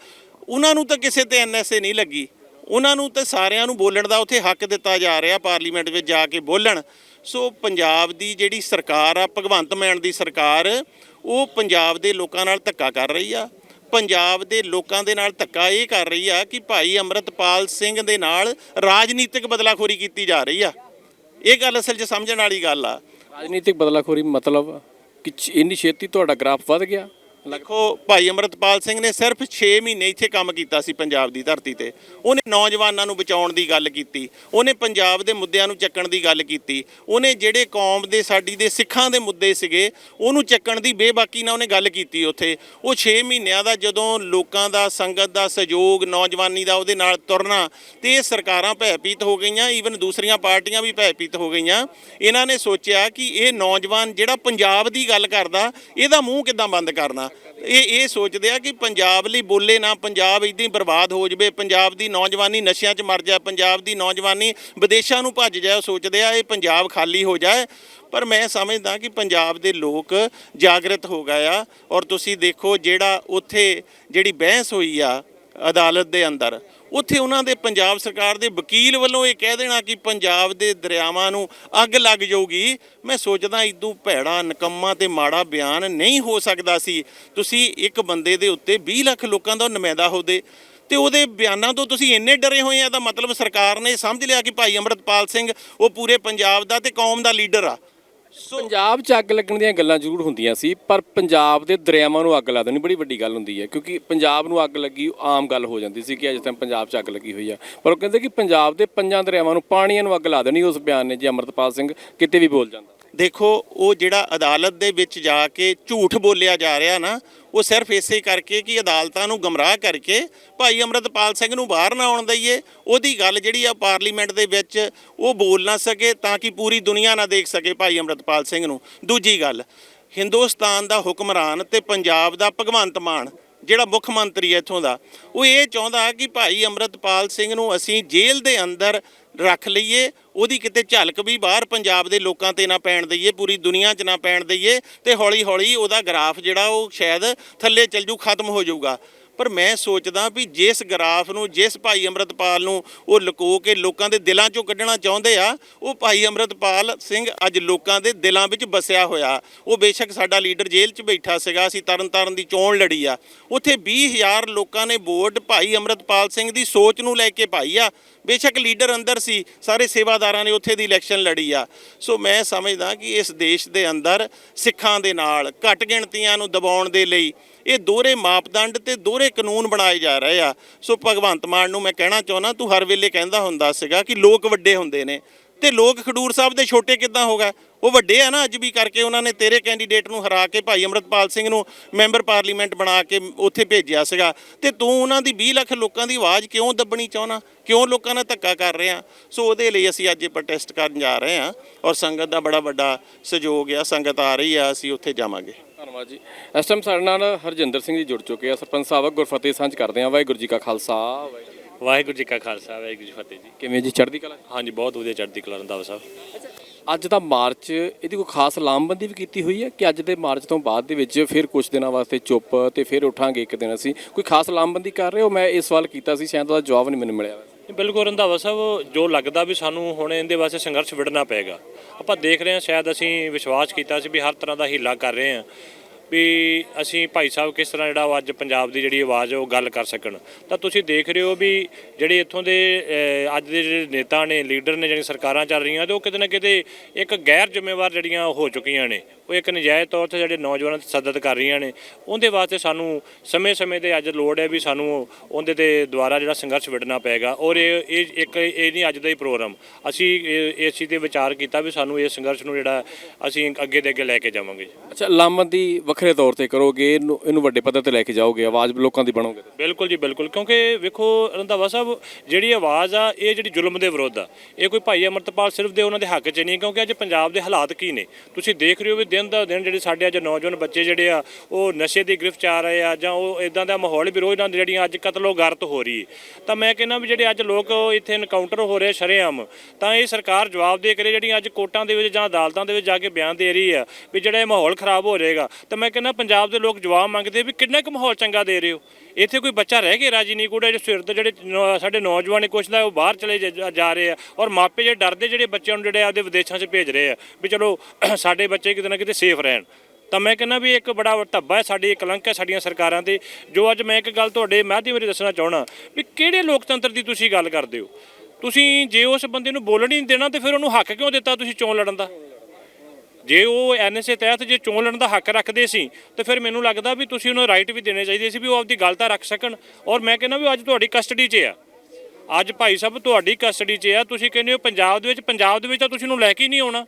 ਉਹਨਾਂ ਨੂੰ ਤਾਂ ਕਿਸੇ ਤੇ ਐਨਐਸਏ ਨਹੀਂ ਲੱਗੀ। ਉਹਨਾਂ ਨੂੰ ਤਾਂ ਸਾਰਿਆਂ ਨੂੰ ਬੋਲਣ ਦਾ ਉੱਥੇ ਹੱਕ ਦਿੱਤਾ ਜਾ ਰਿਹਾ ਪਾਰਲੀਮੈਂਟ ਵਿੱਚ ਜਾ ਕੇ ਬੋਲਣ। ਸੋ ਪੰਜਾਬ ਦੀ ਜਿਹੜੀ ਸਰਕਾਰ ਆ, ਭਗਵੰਤ ਮਾਨ ਦੀ ਸਰਕਾਰ ਉਹ ਪੰਜਾਬ ਦੇ ਲੋਕਾਂ ਨਾਲ ਧੱਕਾ ਕਰ ਰਹੀ ਆ। ਪੰਜਾਬ ਦੇ ਲੋਕਾਂ ਦੇ ਨਾਲ ਧੱਕਾ ਇਹ ਕਰ ਰਹੀ ਆ ਕਿ ਭਾਈ ਅਮਰਤਪਾਲ ਸਿੰਘ ਦੇ ਨਾਲ ਰਾਜਨੀਤਿਕ ਬਦਲਾਖੋਰੀ ਕੀਤੀ ਜਾ ਰਹੀ ਆ। ਇਹ ਗੱਲ ਅਸਲ 'ਚ ਸਮਝਣ ਵਾਲੀ ਗੱਲ ਆ। ਰਾਜਨੀਤਿਕ ਬਦਲਾਖੋਰੀ ਮਤਲਬ ਕਿ ਇੰਨੀ ਛੇਤੀ ਤੁਹਾਡਾ ਗ੍ਰਾਫ ਵੱਧ ਗਿਆ। ਦੇਖੋ, ਭਾਈ ਅਮਰਤਪਾਲ ਸਿੰਘ ਨੇ ਸਿਰਫ 6 ਮਹੀਨੇ ਇੱਥੇ ਕੰਮ ਕੀਤਾ ਸੀ ਪੰਜਾਬ ਦੀ ਧਰਤੀ ਤੇ। ਉਹਨੇ ਨੌਜਵਾਨਾਂ ਨੂੰ ਬਚਾਉਣ ਦੀ ਗੱਲ ਕੀਤੀ, ਉਹਨੇ ਪੰਜਾਬ ਦੇ ਮੁੱਦਿਆਂ ਨੂੰ ਚੱਕਣ ਦੀ ਗੱਲ ਕੀਤੀ, ਉਹਨੇ ਜਿਹੜੇ ਕੌਮ ਦੇ, ਸਾਡੀ ਦੇ ਸਿੱਖਾਂ ਦੇ ਮੁੱਦੇ ਸੀਗੇ, ਉਹਨੂੰ ਚੱਕਣ ਦੀ ਬੇਬਾਕੀ ਨਾਲ ਉਹਨੇ ਗੱਲ ਕੀਤੀ ਉੱਥੇ। ਉਹ 6 ਮਹੀਨਿਆਂ ਦਾ ਜਦੋਂ ਲੋਕਾਂ ਦਾ, ਸੰਗਤ ਦਾ ਸਹਿਯੋਗ, ਨੌਜਵਾਨੀ ਦਾ ਉਹਦੇ ਨਾਲ ਤੁਰਨਾ, ਤੇ ਇਹ ਸਰਕਾਰਾਂ ਭੈਭੀਤ ਹੋ ਗਈਆਂ ਈਵਨ ਦੂਸਰੀਆਂ ਪਾਰਟੀਆਂ ਵੀ ਭੈਭੀਤ ਹੋ ਗਈਆਂ। ਇਹਨਾਂ ਨੇ ਸੋਚਿਆ ਕਿ ਇਹ ਨੌਜਵਾਨ ਜਿਹੜਾ ਪੰਜਾਬ ਦੀ ਗੱਲ ਕਰਦਾ, ਇਹਦਾ ਮੂੰਹ ਕਿੱਦਾਂ ਬੰਦ ਕਰਨਾ? ਇਹ ਇਹ ਸੋਚਦੇ ਆ ਕਿ ਪੰਜਾਬ ਲਈ ਬੋਲੇ ਨਾ, ਪੰਜਾਬ ਇਦਾਂ ਬਰਬਾਦ ਹੋ ਜਵੇ, ਪੰਜਾਬ ਦੀ ਨੌਜਵਾਨੀ ਨਸ਼ਿਆਂ 'ਚ ਮਰ ਜਾ ਪੰਜਾਬ ਦੀ ਨੌਜਵਾਨੀ ਵਿਦੇਸ਼ਾਂ ਨੂੰ ਭੱਜ ਜਾਏ, ਉਹ ਸੋਚਦੇ ਆ ਇਹ ਪੰਜਾਬ ਖਾਲੀ ਹੋ ਜਾਏ। ਪਰ ਮੈਂ ਸਮਝਦਾ ਕਿ ਪੰਜਾਬ ਦੇ ਲੋਕ ਜਾਗਰਤ ਹੋ ਗਏ ਆ ਔਰ ਤੁਸੀਂ ਦੇਖੋ ਜਿਹੜਾ ਉੱਥੇ ਜਿਹੜੀ ਬਹਿਸ ਹੋਈ ਆ ਅਦਾਲਤ ਦੇ ਅੰਦਰ ਉੱਥੇ ਉਹਨਾਂ ਦੇ ਪੰਜਾਬ ਸਰਕਾਰ ਦੇ ਵਕੀਲ ਵੱਲੋਂ ਇਹ ਕਹਿ ਦੇਣਾ ਕਿ ਪੰਜਾਬ ਦੇ ਦਰਿਆਵਾਂ ਨੂੰ ਅੱਗ ਲੱਗ ਜਾਊਗੀ। ਮੈਂ ਸੋਚਦਾ ਇਦੋਂ ਭੈੜਾ, ਨਕੰਮਾ ਤੇ ਮਾੜਾ ਬਿਆਨ ਨਹੀਂ ਹੋ ਸਕਦਾ ਸੀ। ਤੁਸੀਂ ਇੱਕ ਬੰਦੇ ਦੇ ਉੱਤੇ 20 ਲੱਖ ਲੋਕਾਂ ਦਾ ਨੁਮਾਇੰਦਾ ਹੋਦੇ ਤੇ ਉਹਦੇ ਬਿਆਨਾਂ ਤੋਂ ਤੁਸੀਂ ਇੰਨੇ ਡਰੇ ਹੋਏ ਆ ਦਾ ਮਤਲਬ ਸਰਕਾਰ ਨੇ ਸਮਝ ਲਿਆ ਕਿ ਭਾਈ ਅਮਰਤਪਾਲ ਸਿੰਘ ਉਹ ਪੂਰੇ ਪੰਜਾਬ ਦਾ ਤੇ ਕੌਮ ਦਾ ਲੀਡਰ ਆ। ਪੰਜਾਬ 'ਚ ਅੱਗ ਲੱਗਣ ਦੀਆਂ ਗੱਲਾਂ ਜ਼ਰੂਰ ਹੁੰਦੀਆਂ ਸੀ ਪਰ ਪੰਜਾਬ ਦੇ ਦਰਿਆਵਾਂ ਨੂੰ ਅੱਗ ਲਾ ਦੇਣੀ ਬੜੀ ਵੱਡੀ ਗੱਲ ਹੁੰਦੀ ਹੈ ਕਿਉਂਕਿ ਪੰਜਾਬ ਨੂੰ ਅੱਗ ਲੱਗੀ ਆਮ ਗੱਲ ਹੋ ਜਾਂਦੀ ਸੀ ਕਿ ਅੱਜ ਤੱਕ ਪੰਜਾਬ 'ਚ ਅੱਗ ਲੱਗੀ ਹੋਈ ਆ। ਪਰ ਉਹ ਕਹਿੰਦੇ ਕਿ ਪੰਜਾਬ ਦੇ ਪੰਜਾਂ ਦਰਿਆਵਾਂ ਨੂੰ ਪਾਣੀਆਂ ਨੂੰ ਅੱਗ ਲਾ ਦੇਣੀ ਉਸ ਬਿਆਨ ਨੇ ਜੀ ਅਮਰਤਪਾਲ ਸਿੰਘ ਕਿਤੇ ਵੀ ਬੋਲ ਜਾਂਦਾ। ਦੇਖੋ ਉਹ ਜਿਹੜਾ ਅਦਾਲਤ ਦੇ ਵਿੱਚ ਜਾ ਕੇ ਝੂਠ ਬੋਲਿਆ ਜਾ ਰਿਹਾ ਨਾ ਉਹ ਸਿਰਫ ਇਸੇ ਕਰਕੇ ਕਿ ਅਦਾਲਤਾਂ ਨੂੰ ਗਮਰਾਹ ਕਰਕੇ ਭਾਈ ਅਮਰਤਪਾਲ ਸਿੰਘ ਨੂੰ ਬਾਹਰ ਨਾ ਆਉਣ ਦਈਏ। ਉਹਦੀ ਗੱਲ ਜਿਹੜੀ ਆ ਪਾਰਲੀਮੈਂਟ ਦੇ ਵਿੱਚ ਉਹ ਬੋਲ ਨਾ ਸਕੇ ਤਾਂ ਕਿ ਪੂਰੀ ਦੁਨੀਆ ਨਾ ਦੇਖ ਸਕੇ ਭਾਈ ਅਮਰਤਪਾਲ ਸਿੰਘ ਨੂੰ। ਦੂਜੀ ਗੱਲ, ਹਿੰਦੁਸਤਾਨ ਦਾ ਹੁਕਮਰਾਨ ਤੇ ਪੰਜਾਬ ਦਾ ਭਗਵੰਤ ਮਾਨ, ਜਿਹੜਾ ਮੁੱਖ ਮੰਤਰੀ ਹੈ ਇੱਥੋਂ ਦਾ, ਉਹ ਇਹ ਚਾਹੁੰਦਾ ਕਿ ਭਾਈ ਅਮਰਤਪਾਲ ਸਿੰਘ ਨੂੰ ਅਸੀਂ ਜੇਲ੍ਹ ਦੇ ਅੰਦਰ ਰੱਖ ਲਈਏ, ਉਹਦੀ ਕਿਤੇ ਝਲਕ ਵੀ ਬਾਹਰ ਪੰਜਾਬ ਦੇ ਲੋਕਾਂ ਤੇ ਨਾ ਪੈਣ ਦਈਏ, ਪੂਰੀ ਦੁਨੀਆ 'ਚ ਨਾ ਪੈਣ ਦਈਏ ਤੇ ਹੌਲੀ ਹੌਲੀ ਉਹਦਾ ਗ੍ਰਾਫ ਜਿਹੜਾ ਉਹ ਸ਼ਾਇਦ ਥੱਲੇ ਚੱਲ ਜੂ, ਖਤਮ ਹੋ ਜਾਊਗਾ। ਪਰ ਮੈਂ ਸੋਚਦਾ ਵੀ ਜਿਸ ਗਰਾਫ ਨੂੰ, ਜਿਸ ਭਾਈ ਅੰਮ੍ਰਿਤਪਾਲ ਨੂੰ ਉਹ ਲੁਕੋ ਕੇ ਲੋਕਾਂ ਦੇ ਦਿਲਾਂ 'ਚੋਂ ਕੱਢਣਾ ਚਾਹੁੰਦੇ ਆ, ਉਹ ਭਾਈ ਅੰਮ੍ਰਿਤਪਾਲ ਸਿੰਘ ਅੱਜ ਲੋਕਾਂ ਦੇ ਦਿਲਾਂ ਵਿੱਚ ਵਸਿਆ ਹੋਇਆ। ਉਹ ਬੇਸ਼ੱਕ ਸਾਡਾ ਲੀਡਰ ਜੇਲ੍ਹ 'ਚ ਬੈਠਾ ਸੀਗਾ, ਅਸੀਂ ਤਰਨਤਾਰਨ ਦੀ ਚੋਣ ਲੜੀ ਆ। ਉੱਥੇ 20000 ਲੋਕਾਂ ਨੇ ਵੋਟ ਭਾਈ ਅੰਮ੍ਰਿਤਪਾਲ ਸਿੰਘ ਦੀ ਸੋਚ ਨੂੰ ਲੈ ਕੇ ਪਾਈ ਆ। ਬੇਸ਼ੱਕ ਲੀਡਰ ਅੰਦਰ ਸੀ, ਸਾਰੇ ਸੇਵਾਦਾਰਾਂ ਨੇ ਉੱਥੇ ਦੀ ਇਲੈਕਸ਼ਨ ਲੜੀ ਆ। ਸੋ ਮੈਂ ਸਮਝਦਾ ਕਿ ਇਸ ਦੇਸ਼ ਦੇ ਅੰਦਰ ਸਿੱਖਾਂ ਦੇ ਨਾਲ, ਘੱਟ ਗਿਣਤੀਆਂ ਨੂੰ ਦਬਾਉਣ ਦੇ ਲਈ ਇਹ ਦੋਹਰੇ ਮਾਪਦੰਡ ਤੇ ਦੋਹਰੇ ਕਾਨੂੰਨ ਬਣਾਏ ਜਾ ਰਹੇ ਆ। ਸੋ ਭਗਵੰਤ ਮਾਨ ਨੂੰ ਮੈਂ ਕਹਿਣਾ ਚਾਹੁੰਦਾ, ਤੂੰ ਹਰ ਵੇਲੇ ਕਹਿੰਦਾ ਹੁੰਦਾ ਸੀਗਾ ਕਿ ਲੋਕ ਵੱਡੇ ਹੁੰਦੇ ਨੇ। ਤੇ ਲੋਕ ਖਡੂਰ ਸਾਹਿਬ ਦੇ ਛੋਟੇ ਕਿੱਦਾਂ ਹੋ ਗਏ? ਉਹ ਵੱਡੇ ਆ ਨਾ ਅੱਜ ਵੀ ਕਰਕੇ ਉਹਨਾਂ ਨੇ ਤੇਰੇ ਕੈਂਡੀਡੇਟ ਨੂੰ ਹਰਾ ਕੇ ਭਾਈ ਅਮਰਤਪਾਲ ਸਿੰਘ ਨੂੰ ਮੈਂਬਰ ਪਾਰਲੀਮੈਂਟ ਬਣਾ ਕੇ ਉੱਥੇ ਭੇਜਿਆ ਸੀਗਾ। ਤੇ ਤੂੰ ਉਹਨਾਂ ਦੀ 20 ਲੱਖ ਲੋਕਾਂ ਦੀ ਆਵਾਜ਼ ਕਿਉਂ ਦੱਬਣੀ ਚਾਹੁੰਦਾ? ਕਿਉਂ ਲੋਕਾਂ ਨਾਲ ਧੱਕਾ ਕਰ ਰਿਹਾ? ਸੋ ਉਹਦੇ ਲਈ ਅਸੀਂ ਅੱਜ ਇਹ ਪ੍ਰੋਟੈਸਟ ਕਰਨ ਜਾ ਰਹੇ ਹਾਂ। ਔਰ ਸੰਗਤ ਦਾ ਬੜਾ ਵੱਡਾ ਸਹਿਯੋਗ ਆ, ਸੰਗਤ ਆ ਰਹੀ ਆ, ਅਸੀਂ ਉੱਥੇ ਜਾਵਾਂਗੇ। ਧੰਨਵਾਦ ਜੀ। ਇਸ ਟਾਈਮ ਸਾਡੇ ਨਾਲ ਹਰਜਿੰਦਰ ਸਿੰਘ ਜੀ ਜੁੜ ਚੁੱਕੇ ਆ। ਸਰਪੰਚ ਸਾਹਿਬ ਗੁਰਫਤਿਹ ਸਾਂਝ ਕਰਦੇ ਆ। ਵਾਹਿਗੁਰੂ ਜੀ ਕਾ ਖਾਲਸਾ ਵਾਹਿਗੁਰੂ ਜੀ ਕੀ ਖਾਲਸਾ ਵਾਹਿਗੁਰੂ ਜੀ ਫਤਿਹ ਜੀ। ਕਿਵੇਂ ਜੀ? ਚੜ੍ਹਦੀ ਕਲਾ? ਹਾਂਜੀ ਬਹੁਤ ਵਧੀਆ ਚੜ੍ਹਦੀ ਕਲਾ ਰੰਦਾਵਾ ਸਾਹਿਬ। ਅੱਜ ਦਾ ਮਾਰਚ ਇਹਦੀ ਕੋਈ ਖਾਸ ਲਾਮਬੰਦੀ ਵੀ ਕੀਤੀ ਹੋਈ ਹੈ ਕਿ ਅੱਜ ਦੇ ਮਾਰਚ ਤੋਂ ਬਾਅਦ ਦੇ ਵਿੱਚ ਫਿਰ ਕੁਝ ਦਿਨਾਂ ਵਾਸਤੇ ਚੁੱਪ ਤੇ ਫਿਰ ਉਠਾਂਗੇ ਇੱਕ ਦਿਨ ਅਸੀਂ? ਕੋਈ ਖਾਸ ਲਾਮਬੰਦੀ ਕਰ ਰਹੇ ਹੋ? ਮੈਂ ਇਸ ਸਵਾਲ ਕੀਤਾ ਸੀ ਸ਼ਾਇਦ ਉਹਦਾ ਜਵਾਬ ਨਹੀਂ ਮੈਨੂੰ ਮਿਲਿਆ ਬਿਲਕੁਲ ਰੰਧਾਵਾ ਸਾਹਿਬ, ਜੋ ਲੱਗਦਾ ਵੀ ਸਾਨੂੰ ਹੁਣ ਇਹਦੇ ਵਾਸਤੇ ਸੰਘਰਸ਼ ਵਿੜਨਾ ਪਏਗਾ, ਆਪਾਂ ਦੇਖ ਰਹੇ ਹਾਂ, ਸ਼ਾਇਦ ਅਸੀਂ ਵਿਸ਼ਵਾਸ ਕੀਤਾ ਸੀ ਵੀ ਹਰ ਤਰ੍ਹਾਂ ਦਾ ਹੀਲਾ ਕਰ ਰਹੇ ਹਾਂ, ਵੀ ਅਸੀਂ ਭਾਈ ਸਾਹਿਬ ਕਿਸ ਤਰ੍ਹਾਂ ਜਿਹੜਾ ਉਹ ਅੱਜ ਪੰਜਾਬ ਦੀ ਜਿਹੜੀ ਆਵਾਜ਼ ਉਹ ਗੱਲ ਕਰ ਸਕਣ। ਤਾਂ ਤੁਸੀਂ ਦੇਖ ਰਹੇ ਹੋ ਵੀ ਜਿਹੜੇ ਇੱਥੋਂ ਦੇ ਅੱਜ ਦੇ ਜਿਹੜੇ ਨੇਤਾ ਨੇ, ਲੀਡਰ ਨੇ, ਜਿਹੜੀਆਂ ਸਰਕਾਰਾਂ ਚੱਲ ਰਹੀਆਂ, ਤੇ ਉਹ ਕਿਤੇ ਨਾ ਕਿਤੇ ਇੱਕ ਗੈਰ ਜ਼ਿੰਮੇਵਾਰ ਜਿਹੜੀਆਂ ਉਹ ਹੋ ਚੁੱਕੀਆਂ ਨੇ। ਉਹ ਇੱਕ ਨਜਾਇਜ਼ ਤੌਰ ਤੇ ਜਿਹੜੇ ਨੌਜਵਾਨਾਂ ਤੇ ਸਦਦ ਕਰ ਰਹੀਆਂ ਨੇ ਉਹਦੇ ਵਾਸਤੇ ਸਾਨੂੰ ਸਮੇਂ-ਸਮੇਂ ਤੇ ਅੱਜ ਲੋੜ ਹੈ ਵੀ ਸਾਨੂੰ ਉਹਦੇ ਤੇ ਦੁਆਰਾ ਜਿਹੜਾ ਸੰਘਰਸ਼ ਵਿੜਨਾ ਪਏਗਾ। ਔਰ ਇਹ ਇਹ ਇੱਕ ਇਹ ਨਹੀਂ ਅੱਜ ਦਾ ਹੀ ਪ੍ਰੋਗਰਾਮ। ਅਸੀਂ ਇਹ- ਇਸ ਚੀਜ਼ ਤੇ ਵਿਚਾਰ ਕੀਤਾ ਵੀ ਸਾਨੂੰ ਇਸ ਸੰਘਰਸ਼ ਨੂੰ ਜਿਹੜਾ ਅਸੀਂ ਅੱਗੇ ਦੇ ਅੱਗੇ ਲੈ ਕੇ ਜਾਵਾਂਗੇ ਅੱਛਾ ਲਾਮਬੰਦੀ ਵੱਖਰੇ ਤੌਰ ਤੇ ਕਰੋਗੇ ਇਹਨੂੰ ਇਹਨੂੰ ਵੱਡੇ ਪੱਧਰ ਤੇ ਲੈ ਕੇ ਜਾਓਗੇ ਆਵਾਜ਼ ਲੋਕਾਂ ਦੀ ਬਣੋਗੇ? ਬਿਲਕੁਲ ਜੀ ਬਿਲਕੁਲ। ਕਿਉਂਕਿ ਵੇਖੋ ਰੰਧਾਵਾ ਸਾਹਿਬ ਜਿਹੜੀ ਆਵਾਜ਼ ਆ ਇਹ ਜਿਹੜੀ ਜ਼ੁਲਮ ਦੇ ਵਿਰੁੱਧ ਆ। ਇਹ ਕੋਈ ਭਾਈ ਅਮਰਤਪਾਲ ਸਿਰਫ ਦੇ ਉਹਨਾਂ ਦੇ ਹੱਕ 'ਚ ਨਹੀਂ ਕਿਉਂਕਿ ਅੱਜ ਪੰਜਾਬ ਦੇ ਹਾਲਾਤ ਕੀ ਨੇ? ਤੁਸੀਂ ਦੇਖ ਰਹੇ ਹੋ ਵੀ ਦਿਨ ਦਾ ਦਿਨ ਜਿਹੜੇ ਸਾਡੇ ਅੱਜ ਨੌਜਵਾਨ ਬੱਚੇ ਜਿਹੜੇ ਆ, ਉਹ ਨਸ਼ੇ ਦੀ ਗ੍ਰਿਫਤ 'ਚ ਆ ਰਹੇ ਆ ਜਾਂ ਉਹ ਇਦਾਂ ਦਾ ਮਾਹੌਲ ਵੀ ਨਾਲ ਜਿਹੜੀਆਂ ਅੱਜ ਕਤਲੋ ਗਰਤ ਹੋ ਰਹੀ ਹੈ। ਤਾਂ ਮੈਂ ਕਹਿੰਦਾ ਵੀ ਜਿਹੜੇ ਅੱਜ ਲੋਕ ਇੱਥੇ ਇਨਕਾਊਂਟਰ ਹੋ ਰਹੇ ਸ਼ਰੇਆਮ, ਤਾਂ ਇਹ ਸਰਕਾਰ ਜਵਾਬ ਦੇ ਕਰੇ ਜਿਹੜੀਆਂ ਅੱਜ ਕੋਰਟਾਂ ਦੇ ਵਿੱਚ ਜਾਂ ਅਦਾਲਤਾਂ ਦੇ ਵਿੱਚ ਜਾ ਕੇ ਬਿਆਨ ਦੇ ਰਹੀ ਆ ਵੀ ਜਿਹੜਾ ਇਹ ਮਾਹੌਲ ਖਰਾਬ ਹੋ ਜਾਏਗਾ। ਤਾਂ ਮੈਂ ਕਹਿੰਦਾ ਪੰਜਾਬ ਦੇ ਲੋਕ ਜਵਾਬ ਮੰਗਦੇ ਵੀ ਕਿੰਨਾ ਕੁ ਮਾਹੌਲ ਚੰਗਾ ਦੇ ਰਹੇ ਹੋ? ਇੱਥੇ ਕੋਈ ਬੱਚਾ ਰਹਿ ਗਿਆ ਰਾਜੀ ਨਹੀਂ, ਕੋੜਾ ਜੋ ਸਿਰ ਤੋਂ ਜਿਹੜੇ ਨੌ- ਸਾਡੇ ਨੌਜਵਾਨ ਨੇ ਕੁਛ ਦਾ ਉਹ ਬਾਹਰ ਚਲੇ ਜਾ- ਜਾ ਰਹੇ ਆ। ਔਰ ਮਾਪੇ ਜਿਹੜੇ ਡਰਦੇ ਜਿਹੜੇ ਬੱਚਿਆਂ ਨੂੰ ਜਿਹੜੇ ਆਪਦੇ ਵਿਦੇਸ਼ਾਂ 'ਚ ਭੇਜ ਰਹੇ ਆ ਵੀ ਚਲੋ ਸਾਡੇ ਬੱਚੇ ਕਿਤੇ ਨਾ ਕਿਤੇ ਸੇਫ ਰਹਿਣ। ਤਾਂ ਮੈਂ ਕਹਿੰਦਾ ਵੀ ਇੱਕ ਬੜਾ ਧੱਬਾ ਹੈ, ਸਾਡੀ ਇੱਕ ਕਲੰਕ ਹੈ ਸਾਡੀਆਂ ਸਰਕਾਰਾਂ ਤੇ, ਜੋ ਅੱਜ ਮੈਂ ਇੱਕ ਗੱਲ ਤੁਹਾਡੇ ਮਾਧਿਅਮ ਮੇਰੇ ਦੱਸਣਾ ਚਾਹਣਾ ਵੀ ਕਿਹੜੇ ਲੋਕਤੰਤਰ ਦੀ ਤੁਸੀਂ ਗੱਲ ਕਰਦੇ ਹੋ? ਤੁਸੀਂ ਜੇ ਉਸ ਬੰਦੇ ਨੂੰ ਬੋਲਣ ਹੀ ਨਹੀਂ ਦੇਣਾ ਤੇ ਫਿਰ ਉਹਨੂੰ ਹੱਕ ਕਿਉਂ ਦਿੱਤਾ ਤੁਸੀਂ ਚੋਣ ਲੜਨ ਦਾ? ਜੇ ਉਹ ਐਨਐਸਏ ਤਹਿਤ ਜੇ ਚੋਣ ਲੜਨ ਦਾ ਹੱਕ ਰੱਖਦੇ ਸੀ, ਤੇ ਫਿਰ ਮੈਨੂੰ ਲੱਗਦਾ ਵੀ ਤੁਸੀਂ ਉਹਨਾਂ ਰਾਈਟ ਵੀ ਦੇਣੇ ਚਾਹੀਦੇ ਸੀ ਵੀ ਉਹ ਆਪਦੀ ਗੱਲ ਤਾਂ ਰੱਖ ਸਕਣ। ਔਰ ਮੈਂ ਕਹਿੰਦਾ ਵੀ ਅੱਜ ਤੁਹਾਡੀ ਕਸਟਡੀ 'ਚ ਆ। ਅੱਜ ਭਾਈ ਸਾਹਿਬ ਤੁਹਾਡੀ ਕਸਟਡੀ 'ਚ ਆ। ਤੁਸੀਂ ਕਹਿੰਦੇ ਹੋ ਪੰਜਾਬ ਦੇ ਵਿੱਚ, ਪੰਜਾਬ ਦੇ ਵਿੱਚ ਤਾਂ ਤੁਸੀਂ ਉਹਨੂੰ ਲੈ ਕੇ ਹੀ ਨਹੀਂ ਆਉਣਾ।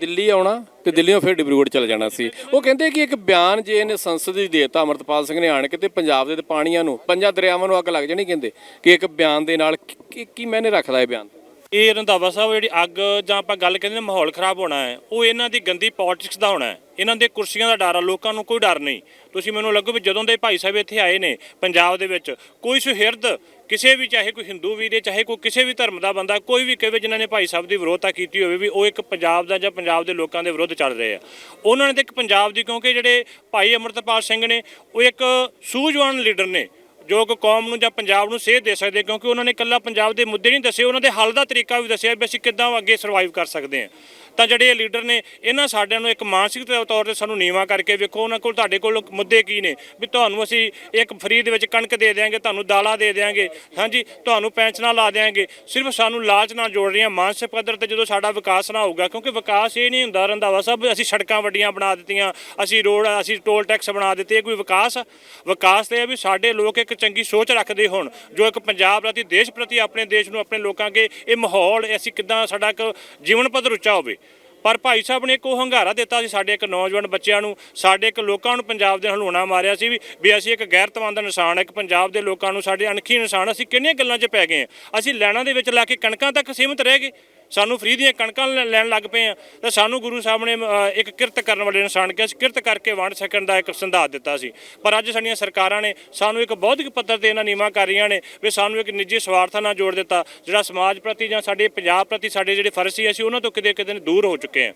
ਦਿੱਲੀ ਆਉਣਾ ਤੇ ਦਿੱਲੀੋਂ ਫਿਰ ਡਿਬਰੂਗੜ੍ਹ ਚਲੇ ਜਾਣਾ ਸੀ। ਉਹ ਕਹਿੰਦੇ ਕਿ ਇੱਕ ਬਿਆਨ ਜੇ ਇਹਨੇ ਸੰਸਦ ਦੀ ਦਿੱਤਾ, ਅਮਰਤਪਾਲ ਸਿੰਘ ਨੇ ਆਣ ਕੇ ਤੇ ਪੰਜਾਬ ਦੇ ਪਾਣੀਆਂ ਨੂੰ, ਪੰਜਾਂ ਦਰਿਆਵਾਂ ਨੂੰ ਅੱਗ ਲੱਗ ਜਾਣੀ ਕਹਿੰਦੇ। ਕਿ ਇੱਕ ਬਿਆਨ ਦੇ ਨਾਲ ਕੀ ਕੀ ਮੈਨੇ ਰੱਖਦਾ ਇਹ ਬਿਆਨ? ਇਹ ਰੰਧਾਵਾ ਸਾਹਿਬ ਜਿਹੜੀ ਅੱਗ ਜਾਂ ਆਪਾਂ ਗੱਲ ਕਹਿੰਦੇ ਨੇ ਮਾਹੌਲ ਖਰਾਬ ਹੋਣਾ ਹੈ, ਉਹ ਇਹਨਾਂ ਦੀ ਗੰਦੀ ਪੋਲਿਟਿਕਸ ਦਾ ਹੋਣਾ ਹੈ। ਇਹਨਾਂ ਦੇ ਕੁਰਸੀਆਂ ਦਾ ਡਰ ਆ, ਲੋਕਾਂ ਨੂੰ ਕੋਈ ਡਰ ਨਹੀਂ। ਤੁਸੀਂ ਮੈਨੂੰ ਲੱਗੋ ਵੀ ਜਦੋਂ ਦੇ ਭਾਈ ਸਾਹਿਬ ਇੱਥੇ ਆਏ ਨੇ ਪੰਜਾਬ ਦੇ ਵਿੱਚ, ਕੋਈ ਸੁਹਿਰਦ, ਕਿਸੇ ਵੀ ਚਾਹੇ ਕੋਈ ਹਿੰਦੂ ਵੀਰ ਹੈ, ਚਾਹੇ ਕੋਈ ਕਿਸੇ ਵੀ ਧਰਮ ਦਾ ਬੰਦਾ, ਕੋਈ ਵੀ ਕਹੇ ਜਿਨ੍ਹਾਂ ਨੇ ਭਾਈ ਸਾਹਿਬ ਦੀ ਵਿਰੋਧਤਾ ਕੀਤੀ ਹੋਵੇ ਵੀ ਉਹ ਇੱਕ ਪੰਜਾਬ ਦਾ ਜਾਂ ਪੰਜਾਬ ਦੇ ਲੋਕਾਂ ਦੇ ਵਿਰੁੱਧ ਚੱਲ ਰਹੇ ਆ। ਉਹਨਾਂ ਨੇ ਤੇ ਇੱਕ ਪੰਜਾਬ ਦੀ ਕਿਉਂਕਿ ਜਿਹੜੇ ਭਾਈ ਅਮਰਤਪਾਲ ਸਿੰਘ ਨੇ, ਉਹ ਇੱਕ ਸੂਝਵਾਨ ਲੀਡਰ ਨੇ। ਜੋ ਕਿ ਕੌਮ ਨੂੰ ਜਾਂ ਪੰਜਾਬ ਨੂੰ ਸੇਧ ਦੇ ਸਕਦੇ ਕਿਉਂਕਿ ਉਹਨਾਂ ਨੇ ਇਕੱਲਾ ਪੰਜਾਬ ਦੇ ਮੁੱਦੇ ਨਹੀਂ ਦੱਸੇ, ਉਹਨਾਂ ਦੇ ਹੱਲ ਦਾ ਤਰੀਕਾ ਵੀ ਦੱਸਿਆ ਵੀ ਅਸੀਂ ਕਿੱਦਾਂ ਅੱਗੇ ਸਰਵਾਈਵ ਕਰ ਸਕਦੇ ਹਾਂ। ਤਾਂ ਜਿਹੜੇ ਇਹ ਲੀਡਰ ਨੇ, ਇਹਨਾਂ ਸਾਡਿਆਂ ਨੂੰ ਇੱਕ ਮਾਨਸਿਕ ਤੌਰ ਤੇ ਸਾਨੂੰ ਨੀਵਾ ਕਰਕੇ ਵੇਖੋ, ਉਹਨਾਂ ਕੋਲ ਤੁਹਾਡੇ ਕੋਲ ਮੁੱਦੇ ਕੀ ਨੇ? ਵੀ ਤੁਹਾਨੂੰ ਅਸੀਂ ਇੱਕ ਫਰੀ ਦੇ ਵਿੱਚ ਕਣਕ ਦੇ ਦੇਵਾਂਗੇ ਤੁਹਾਨੂੰ ਦਾਲਾਂ ਦੇ ਦੇਵਾਂਗੇ ਹਾਂਜੀ, ਤੁਹਾਨੂੰ ਪੈਨਸ਼ਨਾਂ ਲਾ ਦੇਵਾਂਗੇ ਸਿਰਫ ਸਾਨੂੰ ਲਾਲਚ ਨਾਲ ਜੋੜ ਰਹੀਆਂ ਮਾਨਸਿਕ ਪੱਧਰ ਤੇ ਜਦੋਂ ਸਾਡਾ ਵਿਕਾਸ ਨਾ ਹੋਊਗਾ, ਕਿਉਂਕਿ ਵਿਕਾਸ ਇਹ ਨਹੀਂ ਹੁੰਦਾ ਰੰਧਾਵਾ ਸਭ ਅਸੀਂ ਸੜਕਾਂ ਵੱਡੀਆਂ ਬਣਾ ਦਿੱਤੀਆਂ, ਅਸੀਂ ਰੋਡ, ਅਸੀਂ ਟੋਲ ਟੈਕਸ ਬਣਾ ਦਿੱਤੇ, ਇਹ ਕੋਈ ਵਿਕਾਸ ਵਿਕਾਸ ਤੇ ਇਹ ਵੀ ਸਾਡੇ ਲੋਕ ਇੱਕ ਚੰਗੀ ਸੋਚ ਰੱਖਦੇ ਹੋਣ, ਜੋ ਇੱਕ ਪੰਜਾਬ ਪ੍ਰਤੀ, ਦੇਸ਼ ਪ੍ਰਤੀ ਆਪਣੇ, ਦੇਸ਼ ਨੂੰ ਆਪਣੇ ਲੋਕਾਂ ਅੱਗੇ ਇਹ ਮਾਹੌਲ ਅਸੀਂ ਕਿੱਦਾਂ ਸਾਡਾ ਇੱਕ ਜੀਵਨ ਪੱਧਰ ਉੱਚਾ ਹੋਵੇ। ਪਰ ਭਾਈ ਸਾਹਿਬ ਨੇ ਇੱਕ ਉਹ ਹੰਗਾਰਾ ਦਿੱਤਾ ਸੀ ਸਾਡੇ ਇੱਕ ਨੌਜਵਾਨ ਬੱਚਿਆਂ ਨੂੰ, ਸਾਡੇ ਇੱਕ ਲੋਕਾਂ ਨੂੰ ਪੰਜਾਬ ਦੇ ਹਲੂਣਾ ਮਾਰਿਆ ਸੀ ਵੀ ਅਸੀਂ ਇੱਕ ਗੈਰਤਵਾਨ ਦਾ ਨਿਸ਼ਾਨ ਇੱਕ ਪੰਜਾਬ ਦੇ ਲੋਕਾਂ ਨੂੰ ਸਾਡੇ ਅਣਖੀ ਇਨਸਾਨ ਅਸੀਂ ਕਿੰਨੀਆਂ ਗੱਲਾਂ 'ਚ ਪੈ ਗਏ ਹਾਂ? ਅਸੀਂ ਲੈਣਾ ਦੇ ਵਿੱਚ ਲਾ ਕੇ ਕਣਕਾਂ ਤੱਕ ਸੀਮਿਤ ਰਹਿ ਗਏ। ਸਾਨੂੰ ਫ੍ਰੀ ਦੀਆਂ ਕਣਕਾਂ ਲੈ- ਲੈਣ ਲੱਗ ਪਏ ਆ। ਤਾਂ ਸਾਨੂੰ ਗੁਰੂ ਸਾਹਿਬ ਨੇ ਇੱਕ ਕਿਰਤ ਕਰਨ ਵਾਲੇ ਇਨਸਾਨ ਕਿਹਾ ਸੀ। ਕਿਰਤ ਕਰਕੇ ਵੰਡ ਸਕਣ ਦਾ ਇੱਕ ਸੰਦਾਤ ਦਿੱਤਾ ਸੀ। ਪਰ ਅੱਜ ਸਾਡੀਆਂ ਸਰਕਾਰਾਂ ਨੇ ਸਾਨੂੰ ਇੱਕ ਬੌਧਿਕ ਪੱਧਰ ਤੇ ਇਹਨਾਂ ਨੀਵਾਂ ਕਰ ਰਹੀਆਂ ਨੇ ਵੀ ਸਾਨੂੰ ਇੱਕ ਨਿੱਜੀ ਸਵਾਰਥਾਂ ਨਾਲ ਜੋੜ ਦਿੱਤਾ, ਜਿਹੜਾ ਸਮਾਜ ਪ੍ਰਤੀ ਜਾਂ ਸਾਡੇ ਪੰਜਾਬ ਪ੍ਰਤੀ ਸਾਡੇ ਜਿਹੜੇ ਫਰਜ਼ ਸੀ, ਅਸੀਂ ਉਹਨਾਂ ਤੋਂ ਕਿਤੇ ਕਿਤੇ ਦੂਰ ਹੋ ਚੁੱਕੇ ਹਾਂ।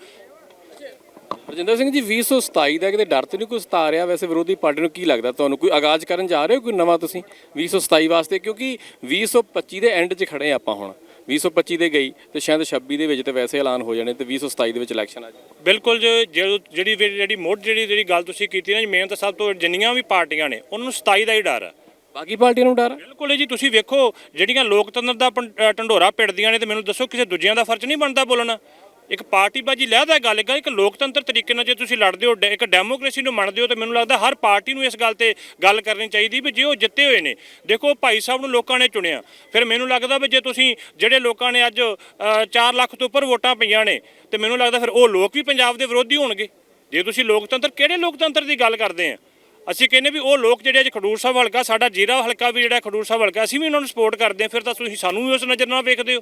ਰਜਿੰਦਰ ਸਿੰਘ ਜੀ 2027 ਦਾ ਕਿਤੇ ਡਰ ਤੇ ਨਹੀਂ ਕੋਈ ਸਤਾ ਰਿਹਾ? ਵੈਸੇ ਵਿਰੋਧੀ ਪਾਰਟੀ ਨੂੰ ਕੀ ਲੱਗਦਾ ਤੁਹਾਨੂੰ? ਕੋਈ ਆਗਾਜ਼ ਕਰਨ ਜਾ ਰਹੇ ਹੋ ਕੋਈ ਨਵਾਂ ਤੁਸੀਂ 2027 ਵਾਸਤੇ? ਕਿਉਂਕਿ 2025 ਦੇ ਐਂਡ 'ਚ ਖੜੇ ਹਾਂ ਆਪਾਂ ਹੁਣ। 2025 ਦੇ ਗਈ ਤੇ ਸ਼ਾਇਦ 26 ਦੇ ਵਿੱਚ ਤੇ ਵੈਸੇ ਐਲਾਨ ਹੋ ਜਾਣੇ ਤੇ 2027 ਦੇ ਵਿੱਚ ਇਲੈਕਸ਼ਨ ਆ ਜਾਏ। ਬਿਲਕੁਲ ਜਿਹੜੀ ਜਿਹੜੀ ਮੋੜ ਜਿਹੜੀ ਜਿਹੜੀ ਗੱਲ ਤੁਸੀਂ ਕੀਤੀ ਨਾ ਮੇਨ ਤਾਂ ਸਭ ਤੋਂ ਜਿੰਨੀਆਂ ਵੀ ਪਾਰਟੀਆਂ ਨੇ ਉਹਨਾਂ ਨੂੰ 27 ਦਾ ਹੀ ਡਰ ਆ। ਬਾਕੀ ਪਾਰਟੀਆਂ ਨੂੰ ਡਰ ਆ? ਬਿਲਕੁਲ ਜੀ ਤੁਸੀਂ ਵੇਖੋ ਜਿਹੜੀਆਂ ਲੋਕਤੰਤਰ ਦਾ ਢੰਡੋਰਾ ਪਿੜਦੀਆਂ ਨੇ ਤੇ ਮੈਨੂੰ ਦੱਸੋ ਕਿਸੇ ਦੂਜਿਆਂ ਦਾ ਫਰਜ਼ ਨਹੀਂ ਬਣਦਾ ਬੋਲਣਾ। ਇੱਕ ਪਾਰਟੀਬਾਜੀ ਲਹਿਦਾ ਗੱਲ ਹੈਗਾ ਇੱਕ ਲੋਕਤੰਤਰ ਤਰੀਕੇ ਨਾਲ ਜੇ ਤੁਸੀਂ ਲੜਦੇ ਹੋ, ਡ- ਇੱਕ ਡੈਮੋਕ੍ਰੇਸੀ ਨੂੰ ਮੰਨਦੇ ਹੋ, ਤਾਂ ਮੈਨੂੰ ਲੱਗਦਾ ਹਰ ਪਾਰਟੀ ਨੂੰ ਇਸ ਗੱਲ ਤੇ ਗੱਲ ਕਰਨੀ ਚਾਹੀਦੀ ਵੀ ਜੇ ਉਹ ਜਿੱਤੇ ਹੋਏ ਨੇ। ਦੇਖੋ, ਭਾਈ ਸਾਹਿਬ ਨੂੰ ਲੋਕਾਂ ਨੇ ਚੁਣਿਆ। ਫਿਰ ਮੈਨੂੰ ਲੱਗਦਾ ਵੀ ਜੇ ਤੁਸੀਂ ਜਿਹੜੇ ਲੋਕਾਂ ਨੇ ਅੱਜ 4 ਲੱਖ ਤੋਂ ਉੱਪਰ ਵੋਟਾਂ ਪਈਆਂ ਨੇ, ਤੇ ਮੈਨੂੰ ਲੱਗਦਾ ਫਿਰ ਉਹ ਲੋਕ ਵੀ ਪੰਜਾਬ ਦੇ ਵਿਰੋਧੀ ਹੋਣਗੇ। ਜੇ ਤੁਸੀਂ ਲੋਕਤੰਤਰ, ਕਿਹੜੇ ਲੋਕਤੰਤਰ ਦੀ ਗੱਲ ਕਰਦੇ ਆ? ਅਸੀਂ ਕਹਿੰਦੇ ਵੀ ਉਹ ਲੋਕ ਜਿਹੜੇ ਅੱਜ ਖਡੂਰ ਸਾਹਿਬ ਹਲਕਾ, ਸਾਡਾ ਜੀਰਾ ਹਲਕਾ ਵੀ ਜਿਹੜਾ ਖਡੂਰ ਸਾਹਿਬ ਹਲਕਾ, ਅਸੀਂ ਵੀ ਉਹਨਾਂ ਨੂੰ ਸਪੋਰਟ ਕਰਦੇ ਹਾਂ ਫਿਰ ਤਾਂ ਤੁਸੀਂ ਸਾਨੂੰ ਵੀ ਉਸ ਨਜ਼ਰ ਨਾਲ ਵੇਖਦੇ ਹੋ।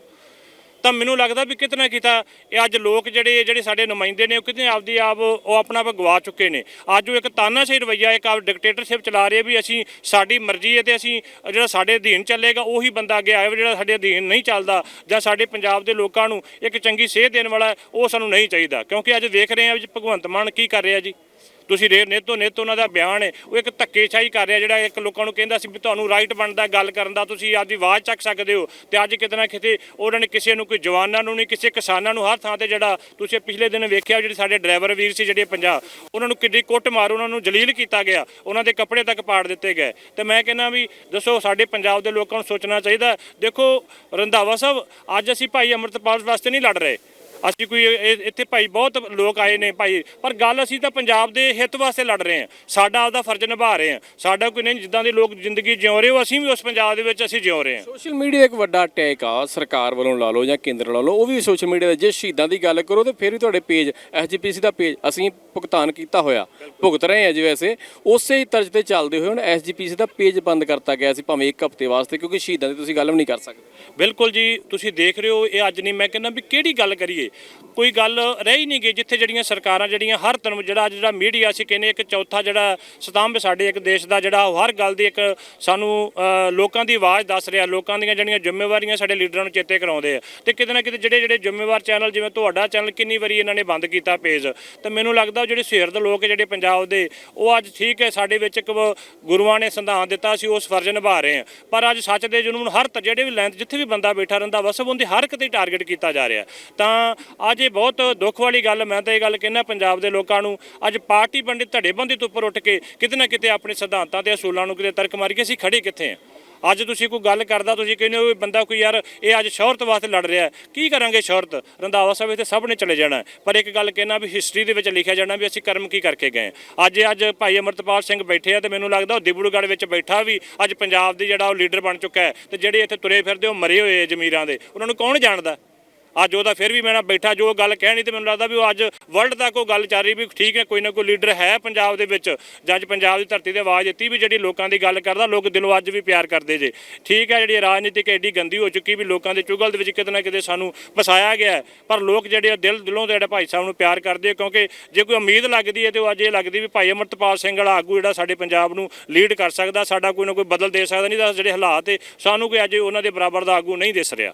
ਤਾਂ ਮੈਨੂੰ ਲੱਗਦਾ ਵੀ ਕਿਤਨਾ ਕੀਤਾ। ਇਹ ਅੱਜ ਲੋਕ ਜਿਹੜੇ ਜਿਹੜੇ ਸਾਡੇ ਨੁਮਾਇੰਦੇ ਨੇ, ਉਹ ਕਿਤੇ ਆਪਦੀ ਆਪ, ਉਹ ਆਪਣਾ ਆਪ ਗਵਾ ਚੁੱਕੇ ਨੇ। ਅੱਜ ਉਹ ਇੱਕ ਤਾਨਾਸ਼ਾਹੀ ਰਵਈਆ, ਇੱਕ ਆਪ ਡਿਕਟੇਟਰਸ਼ਿਪ ਚਲਾ ਰਹੇ ਵੀ ਅਸੀਂ ਸਾਡੀ ਮਰਜ਼ੀ ਹੈ ਤੇ ਅਸੀਂ ਜਿਹੜਾ ਸਾਡੇ ਅਧੀਨ ਚੱਲੇਗਾ, ਉਹੀ ਬੰਦਾ ਅੱਗੇ ਆਏ ਜਿਹੜਾ ਸਾਡੇ ਅਧੀਨ ਨਹੀਂ ਚੱਲਦਾ ਜਾਂ ਸਾਡੇ ਪੰਜਾਬ ਦੇ ਲੋਕਾਂ ਨੂੰ ਇੱਕ ਚੰਗੀ ਸੇਧ ਦੇਣ ਵਾਲਾ ਉਹ ਸਾਨੂੰ ਨਹੀਂ ਚਾਹੀਦਾ। ਕਿਉਂਕਿ ਅੱਜ ਵੇਖ ਰਹੇ ਹਾਂ ਵੀ ਭਗਵੰਤ ਮਾਨ ਕੀ ਕਰ ਰਿਹਾ ਜੀ। ਤੁਸੀਂ ਰੇ ਨੇਤੋ ਨਿੱਤ ਉਹਨਾਂ ਦਾ ਬਿਆਨ ਹੈ। ਉਹ ਇੱਕ ਧੱਕੇਸ਼ਾਹੀ ਕਰ ਰਿਹਾ ਜਿਹੜਾ ਇੱਕ ਲੋਕਾਂ ਨੂੰ ਕਹਿੰਦਾ ਸੀ ਵੀ ਤੁਹਾਨੂੰ ਰਾਈਟ ਬਣਦਾ, ਗੱਲ ਕਰਨ ਦਾ, ਤੁਸੀਂ ਆਪਦੀ ਆਵਾਜ਼ ਚੱਕ ਸਕਦੇ ਹੋ। ਤੇ ਅੱਜ ਕਿਤੇ ਨਾ ਕਿਤੇ ਉਹਨਾਂ ਨੇ ਕਿਸੇ ਨੂੰ, ਕੋਈ ਜਵਾਨਾਂ ਨੂੰ ਨਹੀਂ, ਕਿਸੇ ਕਿਸਾਨਾਂ ਨੂੰ ਹਰ ਥਾਂ ਤੇ ਜਿਹੜਾ ਤੁਸੀਂ ਪਿਛਲੇ ਦਿਨ ਵੇਖਿਆ ਜਿਹੜੇ ਸਾਡੇ ਡਰਾਈਵਰ ਵੀਰ ਸੀ ਜਿਹੜੇ ਪੰਜਾਬ, ਉਹਨਾਂ ਨੂੰ ਕਿੱਡੀ ਕੁੱਟ ਮਾਰ ਉਹਨਾਂ ਨੂੰ ਜਲੀਲ ਕੀਤਾ ਗਿਆ। ਉਹਨਾਂ ਦੇ ਕੱਪੜੇ ਤੱਕ ਪਾੜ ਦਿੱਤੇ ਗਏ। ਤੇ ਮੈਂ ਕਹਿੰਦਾ ਵੀ ਦੱਸੋ, ਸਾਡੇ ਪੰਜਾਬ ਦੇ ਲੋਕਾਂ ਨੂੰ ਸੋਚਣਾ ਚਾਹੀਦਾ। ਦੇਖੋ ਰੰਧਾਵਾ ਸਾਹਿਬ, ਅੱਜ ਅਸੀਂ ਭਾਈ ਅਮਰਤਪਾਲ ਵਾਸਤੇ ਨਹੀਂ ਲੜ ਰਹੇ। ਅਸੀਂ ਕੋਈ ਇੱਥੇ ਭਾਈ ਬਹੁਤ ਲੋਕ ਆਏ ਨੇ ਭਾਈ ਪਰ ਗੱਲ ਅਸੀਂ ਤਾਂ ਪੰਜਾਬ ਦੇ ਹਿੱਤ ਵਾਸਤੇ ਲੜ ਰਹੇ ਹਾਂ। ਸਾਡਾ ਆਪਦਾ ਫਰਜ਼ ਨਿਭਾ ਰਹੇ ਹਾਂ। ਸਾਡਾ ਕੋਈ ਨਹੀਂ ਜਿੱਦਾਂ ਦੇ ਲੋਕ ਜ਼ਿੰਦਗੀ ਜਿਉ ਰਹੇ ਹੋ ਅਸੀਂ ਵੀ ਉਸ ਪੰਜਾਬ ਦੇ ਵਿੱਚ ਅਸੀਂ ਜਿਉ ਰਹੇ ਹਾਂ। ਸੋਸ਼ਲ ਮੀਡੀਆ ਇੱਕ ਵੱਡਾ ਅਟੈਕ ਆ ਸਰਕਾਰ ਵੱਲੋਂ ਲਾ ਲਓ ਜਾਂ ਕੇਂਦਰ ਲਾ ਲਓ ਉਹ ਵੀ ਸੋਸ਼ਲ ਮੀਡੀਆ ਦੇ ਜੇ ਸ਼ਹੀਦਾਂ ਦੀ ਗੱਲ ਕਰੋ ਤੇ ਫਿਰ ਵੀ ਤੁਹਾਡੇ ਪੇਜ ਐਸਜੀਪੀਸੀ ਦਾ ਪੇਜ ਅਸੀਂ ਭੁਗਤਾਨ ਕੀਤਾ ਹੋਇਆ ਭੁਗਤ ਰਹੇ ਹਾਂ ਜੀ ਵੈਸੇ। ਉਸੇ ਹੀ ਤਰਜ਼ ਤੇ ਚੱਲਦੇ ਹੋਏ ਹੁਣ ਐਸਜੀਪੀਸੀ ਦਾ ਪੇਜ ਬੰਦ ਕਰਤਾ ਗਿਆ ਸੀ ਭਾਵੇਂ ਇੱਕ ਹਫ਼ਤੇ ਵਾਸਤੇ ਕਿਉਂਕਿ ਸ਼ਹੀਦਾਂ ਦੀ ਤੁਸੀਂ ਗੱਲ ਵੀ ਨਹੀਂ ਕਰ ਸਕਦੇ। ਬਿਲਕੁਲ ਜੀ ਤੁਸੀਂ ਦੇਖ ਰਹੇ ਹੋ ਇਹ ਅੱਜ ਨਹੀਂ ਮੈਂ ਕਹਿੰਦਾ ਵੀ ਕਿਹੜੀ ਗੱਲ ਕਰੀਏ? ਕੋਈ ਗੱਲ ਰਹੀ ਨਹੀਂ ਗਈ ਜਿੱਥੇ ਜਿਹੜੀਆਂ ਸਰਕਾਰਾਂ, ਜਿਹੜੀਆਂ ਹਰ ਧਰਮ ਜਿਹੜਾ ਅੱਜ ਜਿਹੜਾ ਮੀਡੀਆ ਅਸੀਂ ਕਹਿੰਦੇ ਇੱਕ ਚੌਥਾ ਜਿਹੜਾ ਸਤੰਭ ਸਾਡੇ ਇੱਕ ਦੇਸ਼ ਦਾ ਜਿਹੜਾ ਉਹ ਹਰ ਗੱਲ ਦੀ ਇੱਕ ਸਾਨੂੰ ਲੋਕਾਂ ਦੀ ਆਵਾਜ਼ ਦੱਸ ਰਿਹਾ, ਲੋਕਾਂ ਦੀਆਂ ਜਿਹੜੀਆਂ ਜ਼ਿੰਮੇਵਾਰੀਆਂ ਸਾਡੇ ਲੀਡਰਾਂ ਨੂੰ ਚੇਤੇ ਕਰਾਉਂਦੇ ਆ। ਤੇ ਕਿਤੇ ਨਾ ਕਿਤੇ ਜਿਹੜੇ ਜਿਹੜੇ ਜ਼ਿੰਮੇਵਾਰ ਚੈਨਲ, ਜਿਵੇਂ ਤੁਹਾਡਾ ਚੈਨਲ ਕਿੰਨੀ ਵਾਰੀ ਇਹਨਾਂ ਨੇ ਬੰਦ ਕੀਤਾ ਪੇਜ, ਤਾਂ ਮੈਨੂੰ ਲੱਗਦਾ ਉਹ ਜਿਹੜੇ ਸਿਹਰਦ ਲੋਕ ਜਿਹੜੇ ਪੰਜਾਬ ਦੇ, ਉਹ ਅੱਜ ਠੀਕ ਹੈ, ਸਾਡੇ ਵਿੱਚ ਇੱਕ ਵ- ਗੁਰੂਆਂ ਨੇ ਸੰਵਿਧਾਨ ਦਿੱਤਾ ਸੀ ਉਸ ਫਰਜ਼ ਨਿਭਾ ਰਹੇ ਆ ਪਰ ਅੱਜ ਸੱਚ ਦੇ ਜੁਨੂਨ ਹਰ ਤ- ਜਿਹੜੇ ਵੀ ਲੈਂਥ ਜਿੱਥੇ ਵੀ ਬੰਦਾ ਬੈਠਾ ਰਹਿੰਦਾ ਵਸਬ ਉਹਦੇ ਹਰ ਕਿਤੇ ਟਾਰਗੇਟ ਕੀਤਾ ਜਾ ਰਿਹਾ। ਤਾਂ ਅੱਜ ਇਹ ਬਹੁਤ ਦੁੱਖ ਵਾਲੀ ਗੱਲ, ਮੈਂ ਤਾਂ ਇਹ ਗੱਲ ਕਹਿੰਦਾ ਪੰਜਾਬ ਦੇ ਲੋਕਾਂ ਨੂੰ, ਅੱਜ ਪਾਰਟੀ ਬੰਦੇ ਧੜੇਬੰਦੀ ਤੋਂ ਉੱਪਰ ਉੱਠ ਕੇ ਕਿਤੇ ਨਾ ਕਿਤੇ ਆਪਣੇ ਸਿਧਾਂਤਾਂ ਤੇ ਅਸੂਲਾਂ ਨੂੰ ਕਿਤੇ ਤਰਕ ਮਾਰੀ ਕੇ ਅਸੀਂ ਖੜੇ ਕਿੱਥੇ ਆ ਅੱਜ ਤੁਸੀਂ ਕੋਈ ਗੱਲ ਕਰਦਾ, ਤੁਸੀਂ ਕਹਿੰਦੇ ਹੋ ਵੀ ਬੰਦਾ ਕੋਈ ਯਾਰ, ਇਹ ਅੱਜ ਸ਼ੌਹਰਤ ਵਾਸਤੇ ਲੜ ਰਿਹਾ ਕੀ ਕਰਾਂਗੇ ਸ਼ੌਹਰਤ? ਰੰਧਾਵਾ ਸਾਹਿਬ ਇੱਥੇ ਸਭ ਨੇ ਚਲੇ ਜਾਣਾ ਪਰ ਇੱਕ ਗੱਲ ਕਹਿਣਾ ਵੀ ਹਿਸਟਰੀ ਦੇ ਵਿੱਚ ਲਿਖਿਆ ਜਾਣਾ ਵੀ ਅਸੀਂ ਕਰਮ ਕੀ ਕਰਕੇ ਗਏ ਅੱਜ ਅੱਜ ਭਾਈ ਅਮਰਤਪਾਲ ਸਿੰਘ ਬੈਠੇ ਆ ਤੇ ਮੈਨੂੰ ਲੱਗਦਾ ਉਹ ਦਿਬੜੂਗੜ੍ਹ ਵਿੱਚ ਬੈਠਾ ਵੀ ਅੱਜ ਪੰਜਾਬ ਦੀ ਜਿਹੜਾ ਉਹ ਲੀਡਰ ਬਣ ਚੁੱਕਾ ਹੈ ਤੇ ਜਿਹੜੇ ਇੱਥੇ ਤੁਰੇ ਫਿਰਦੇ, ਉਹ ਮਰੇ ਹੋਏ ਆ ਜ਼ਮੀਰਾਂ ਦੇ। ਉਹਨਾਂ ਨੂੰ ਕੌਣ ਜਾਣਦਾ? ਅੱਜ ਉਹਦਾ ਫਿਰ ਵੀ ਮੈਂ ਨਾ ਬੈਠਾ, ਜੋ ਗੱਲ ਕਹਿਣੀ ਤੇ ਮੈਨੂੰ ਲੱਗਦਾ ਵੀ ਉਹ ਅੱਜ ਵਰਲਡ ਤੱਕ ਉਹ ਗੱਲ ਚੱਲ ਰਹੀ ਵੀ ਠੀਕ ਹੈ, ਕੋਈ ਨਾ ਕੋਈ ਲੀਡਰ ਹੈ ਪੰਜਾਬ ਦੇ ਵਿੱਚ। ਜਾਂ ਅੱਜ ਪੰਜਾਬ ਦੀ ਧਰਤੀ ਤੇ ਆਵਾਜ਼ ਦਿੱਤੀ ਵੀ ਜਿਹੜੀ ਲੋਕਾਂ ਦੀ ਗੱਲ ਕਰਦਾ, ਲੋਕ ਦਿਲੋਂ ਅੱਜ ਵੀ ਪਿਆਰ ਕਰਦੇ ਜੇ। ਠੀਕ ਹੈ, ਜਿਹੜੀ ਰਾਜਨੀਤਿਕ ਐਡੀ ਗੰਦੀ ਹੋ ਚੁੱਕੀ ਵੀ ਲੋਕਾਂ ਦੇ ਚੁਗਲ ਦੇ ਵਿੱਚ ਕਿਤੇ ਨਾ ਕਿਤੇ ਸਾਨੂੰ ਫਸਾਇਆ ਗਿਆ ਪਰ ਲੋਕ ਜਿਹੜੇ ਆ ਦਿਲ ਦਿਲੋਂ ਦੇ ਜਿਹੜੇ ਭਾਈ ਸਾਹਿਬ ਨੂੰ ਪਿਆਰ ਕਰਦੇ ਆ, ਕਿਉਂਕਿ ਜੇ ਕੋਈ ਉਮੀਦ ਲੱਗਦੀ ਹੈ ਤੇ ਉਹ ਅੱਜ ਇਹ ਲੱਗਦੀ ਵੀ ਭਾਈ ਅਮਰਤਪਾਲ ਸਿੰਘ ਵਾਲਾ ਆਗੂ ਜਿਹੜਾ ਸਾਡੇ ਪੰਜਾਬ ਨੂੰ ਲੀਡ ਕਰ ਸਕਦਾ, ਸਾਡਾ ਕੋਈ ਨਾ ਕੋਈ ਬਦਲ ਦੇ ਸਕਦਾ ਨਹੀਂ, ਤਾਂ ਜਿਹੜੇ ਹਾਲਾਤ ਹੈ ਸਾਨੂੰ ਕੋਈ ਅੱਜ ਉਹਨਾਂ ਦੇ ਬਰਾਬਰ ਦਾ ਆਗੂ ਨਹੀਂ ਦਿਸ ਰਿਹਾ।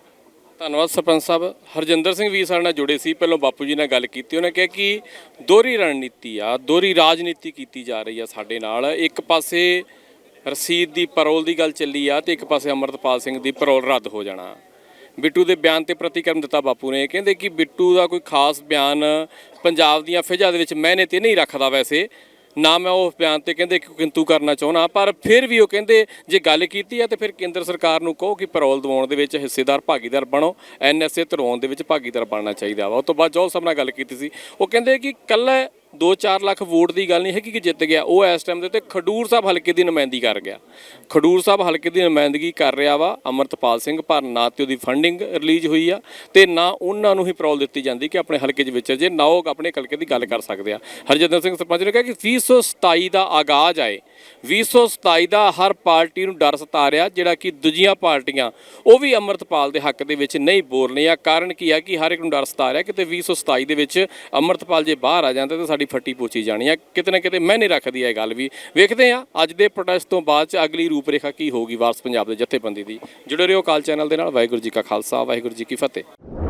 ਧੰਨਵਾਦ ਸਰਪੰਚ ਸਾਹਿਬ। ਹਰਜਿੰਦਰ ਸਿੰਘ ਵੀ ਸਾਡੇ ਨਾਲ ਜੁੜੇ ਸੀ, ਪਹਿਲਾਂ ਬਾਪੂ ਜੀ ਨਾਲ ਗੱਲ ਕੀਤੀ, ਉਹਨੇ ਕਿਹਾ ਕਿ ਦੋਹਰੀ ਰਣਨੀਤੀ ਆ, ਦੋਹਰੀ ਰਾਜਨੀਤੀ ਕੀਤੀ ਜਾ ਰਹੀ ਆ ਸਾਡੇ ਨਾਲ। ਇੱਕ ਪਾਸੇ ਰਸੀਦ ਦੀ ਪਰੋਲ ਦੀ ਗੱਲ ਚੱਲੀ ਆ ਤੇ ਇੱਕ ਪਾਸੇ ਅਮਰਤਪਾਲ ਸਿੰਘ ਦੀ ਪਰੋਲ ਰੱਦ ਹੋ ਜਾਣਾ। ਬਿੱਟੂ ਦੇ ਬਿਆਨ ਤੇ ਪ੍ਰਤੀਕਰਮ ਦਿੱਤਾ ਬਾਪੂ ਨੇ, ਕਹਿੰਦੇ ਕਿ ਬਿੱਟੂ ਦਾ ਕੋਈ ਖਾਸ ਬਿਆਨ ਪੰਜਾਬ ਦੀਆਂ ਫਿਜ਼ਾ ਦੇ ਵਿੱਚ ਮੈਨੇ ਤੇ ਨਹੀਂ ਰੱਖਦਾ ਵੈਸੇ। ਨਾ ਮੈਂ ਉਹ ਬਿਆਨ ਤੇ ਕਹਿੰਦੇ ਕਿ ਕਿੰਤੂ ਕਰਨਾ ਚਾਹੁੰਦਾ, ਪਰ ਫਿਰ ਵੀ ਉਹ ਕਹਿੰਦੇ ਜੇ ਗੱਲ ਕੀਤੀ ਹੈ ਤੇ ਫਿਰ ਕੇਂਦਰ ਸਰਕਾਰ ਨੂੰ ਕਹੋ ਕਿ ਪੈਰੋਲ ਦਿਵਾਉਣ ਦੇ ਵਿੱਚ ਹਿੱਸੇਦਾਰ ਭਾਗੀਦਾਰ ਬਣੋ ਐਨਐਸਏ ਤਰਵਾਉਣ ਦੇ ਵਿੱਚ ਭਾਗੀਦਾਰ ਬਣਨਾ ਚਾਹੀਦਾ ਵਾ। ਉਸ ਤੋਂ ਬਾਅਦ ਜੋ ਸਭ ਨਾਲ ਗੱਲ ਕੀਤੀ ਸੀ। ਉਹ ਕਹਿੰਦੇ ਕਿ ਕੱਲਾ 2-4 ਲੱਖ ਵੋਟ ਦੀ ਗੱਲ ਨਹੀਂ ਹੈਗੀ ਕਿ ਜਿੱਤ ਗਿਆ। ਉਹ ਇਸ ਟਾਈਮ ਦੇ ਉੱਤੇ ਖਡੂਰ ਸਾਹਿਬ ਹਲਕੇ ਦੀ ਨੁਮਾਇੰਦਗੀ ਕਰ ਗਿਆ। ਖਡੂਰ ਸਾਹਿਬ ਹਲਕੇ ਦੀ ਨੁਮਾਇੰਦਗੀ ਕਰ ਰਿਹਾ ਵਾ। ਅਮਰਤਪਾਲ ਸਿੰਘ ਪਰ ਨਾ ਤੇ ਉਹਦੀ ਫੰਡਿੰਗ ਰਿਲੀਜ਼ ਹੋਈ ਆ ਤੇ ਨਾ ਉਹਨਾਂ ਨੂੰ ਹੀ ਪੈਰੋਲ ਦਿੱਤੀ ਜਾਂਦੀ ਕਿ ਆਪਣੇ ਹਲਕੇ 'ਚ ਵਿਚਰ ਜੇ ਨਾ ਉਹ ਆਪਣੇ ਹਲਕੇ ਦੀ ਗੱਲ ਕਰ ਸਕਦੇ ਆ। ਹਰਜਿੰਦਰ ਸਿੰਘ ਸਰਪੰਚ ਨੇ ਕਿਹਾ ਕਿ 2027 ਦਾ ਆਗਾਜ਼ ਆਏ। 2027 ਦਾ ਹਰ ਪਾਰਟੀ ਨੂੰ ਡਰ ਸਤਾ ਰਿਹਾ, ਜਿਹੜਾ ਕਿ ਦੂਜੀਆਂ ਪਾਰਟੀਆਂ, ਉਹ ਵੀ ਅਮਰਤਪਾਲ ਦੇ ਹੱਕ ਦੇ ਵਿੱਚ ਨਹੀਂ ਬੋਲ ਰਹੀਆਂ। ਕਾਰਨ ਕੀ ਆ ਕਿ ਹਰ ਇੱਕ ਨੂੰ ਡਰ ਸਤਾ ਰਿਹਾ ਕਿਤੇ 2027 ਦੇ ਵਿੱਚ ਅਮਰਤਪਾਲ ਜੇ ਬਾਹਰ ਆ ਜਾਂਦਾ ਤਾਂ ਸਾਡੀ ਫੱਟੀ ਪੋਚੀ ਜਾਣੀ ਆ ਕਿਤੇ ਨਾ ਕਿਤੇ ਮੈਨੇ ਰੱਖਦੀ ਹੈ ਇਹ ਗੱਲ ਵੀ। ਵੇਖਦੇ ਆ ਅੱਜ ਦੇ ਪ੍ਰੋਟੈਸਟ ਤੋਂ ਬਾਅਦ ਚ ਅਗਲੀ ਰੂਪਰੇਖਾ ਕੀ ਹੋਊਗੀ ਵਾਰਸ ਪੰਜਾਬ ਦੇ ਜਥੇਬੰਦੀ ਦੀ। ਜੁੜੇ ਰਹੋ ਕਾਲ ਚੈਨਲ ਦੇ ਨਾਲ। ਵਾਹਿਗੁਰੂ ਜੀ ਕਾ ਖਾਲਸਾ, ਵਾਹਿਗੁਰੂ ਜੀ ਕੀ ਫਤਿਹ।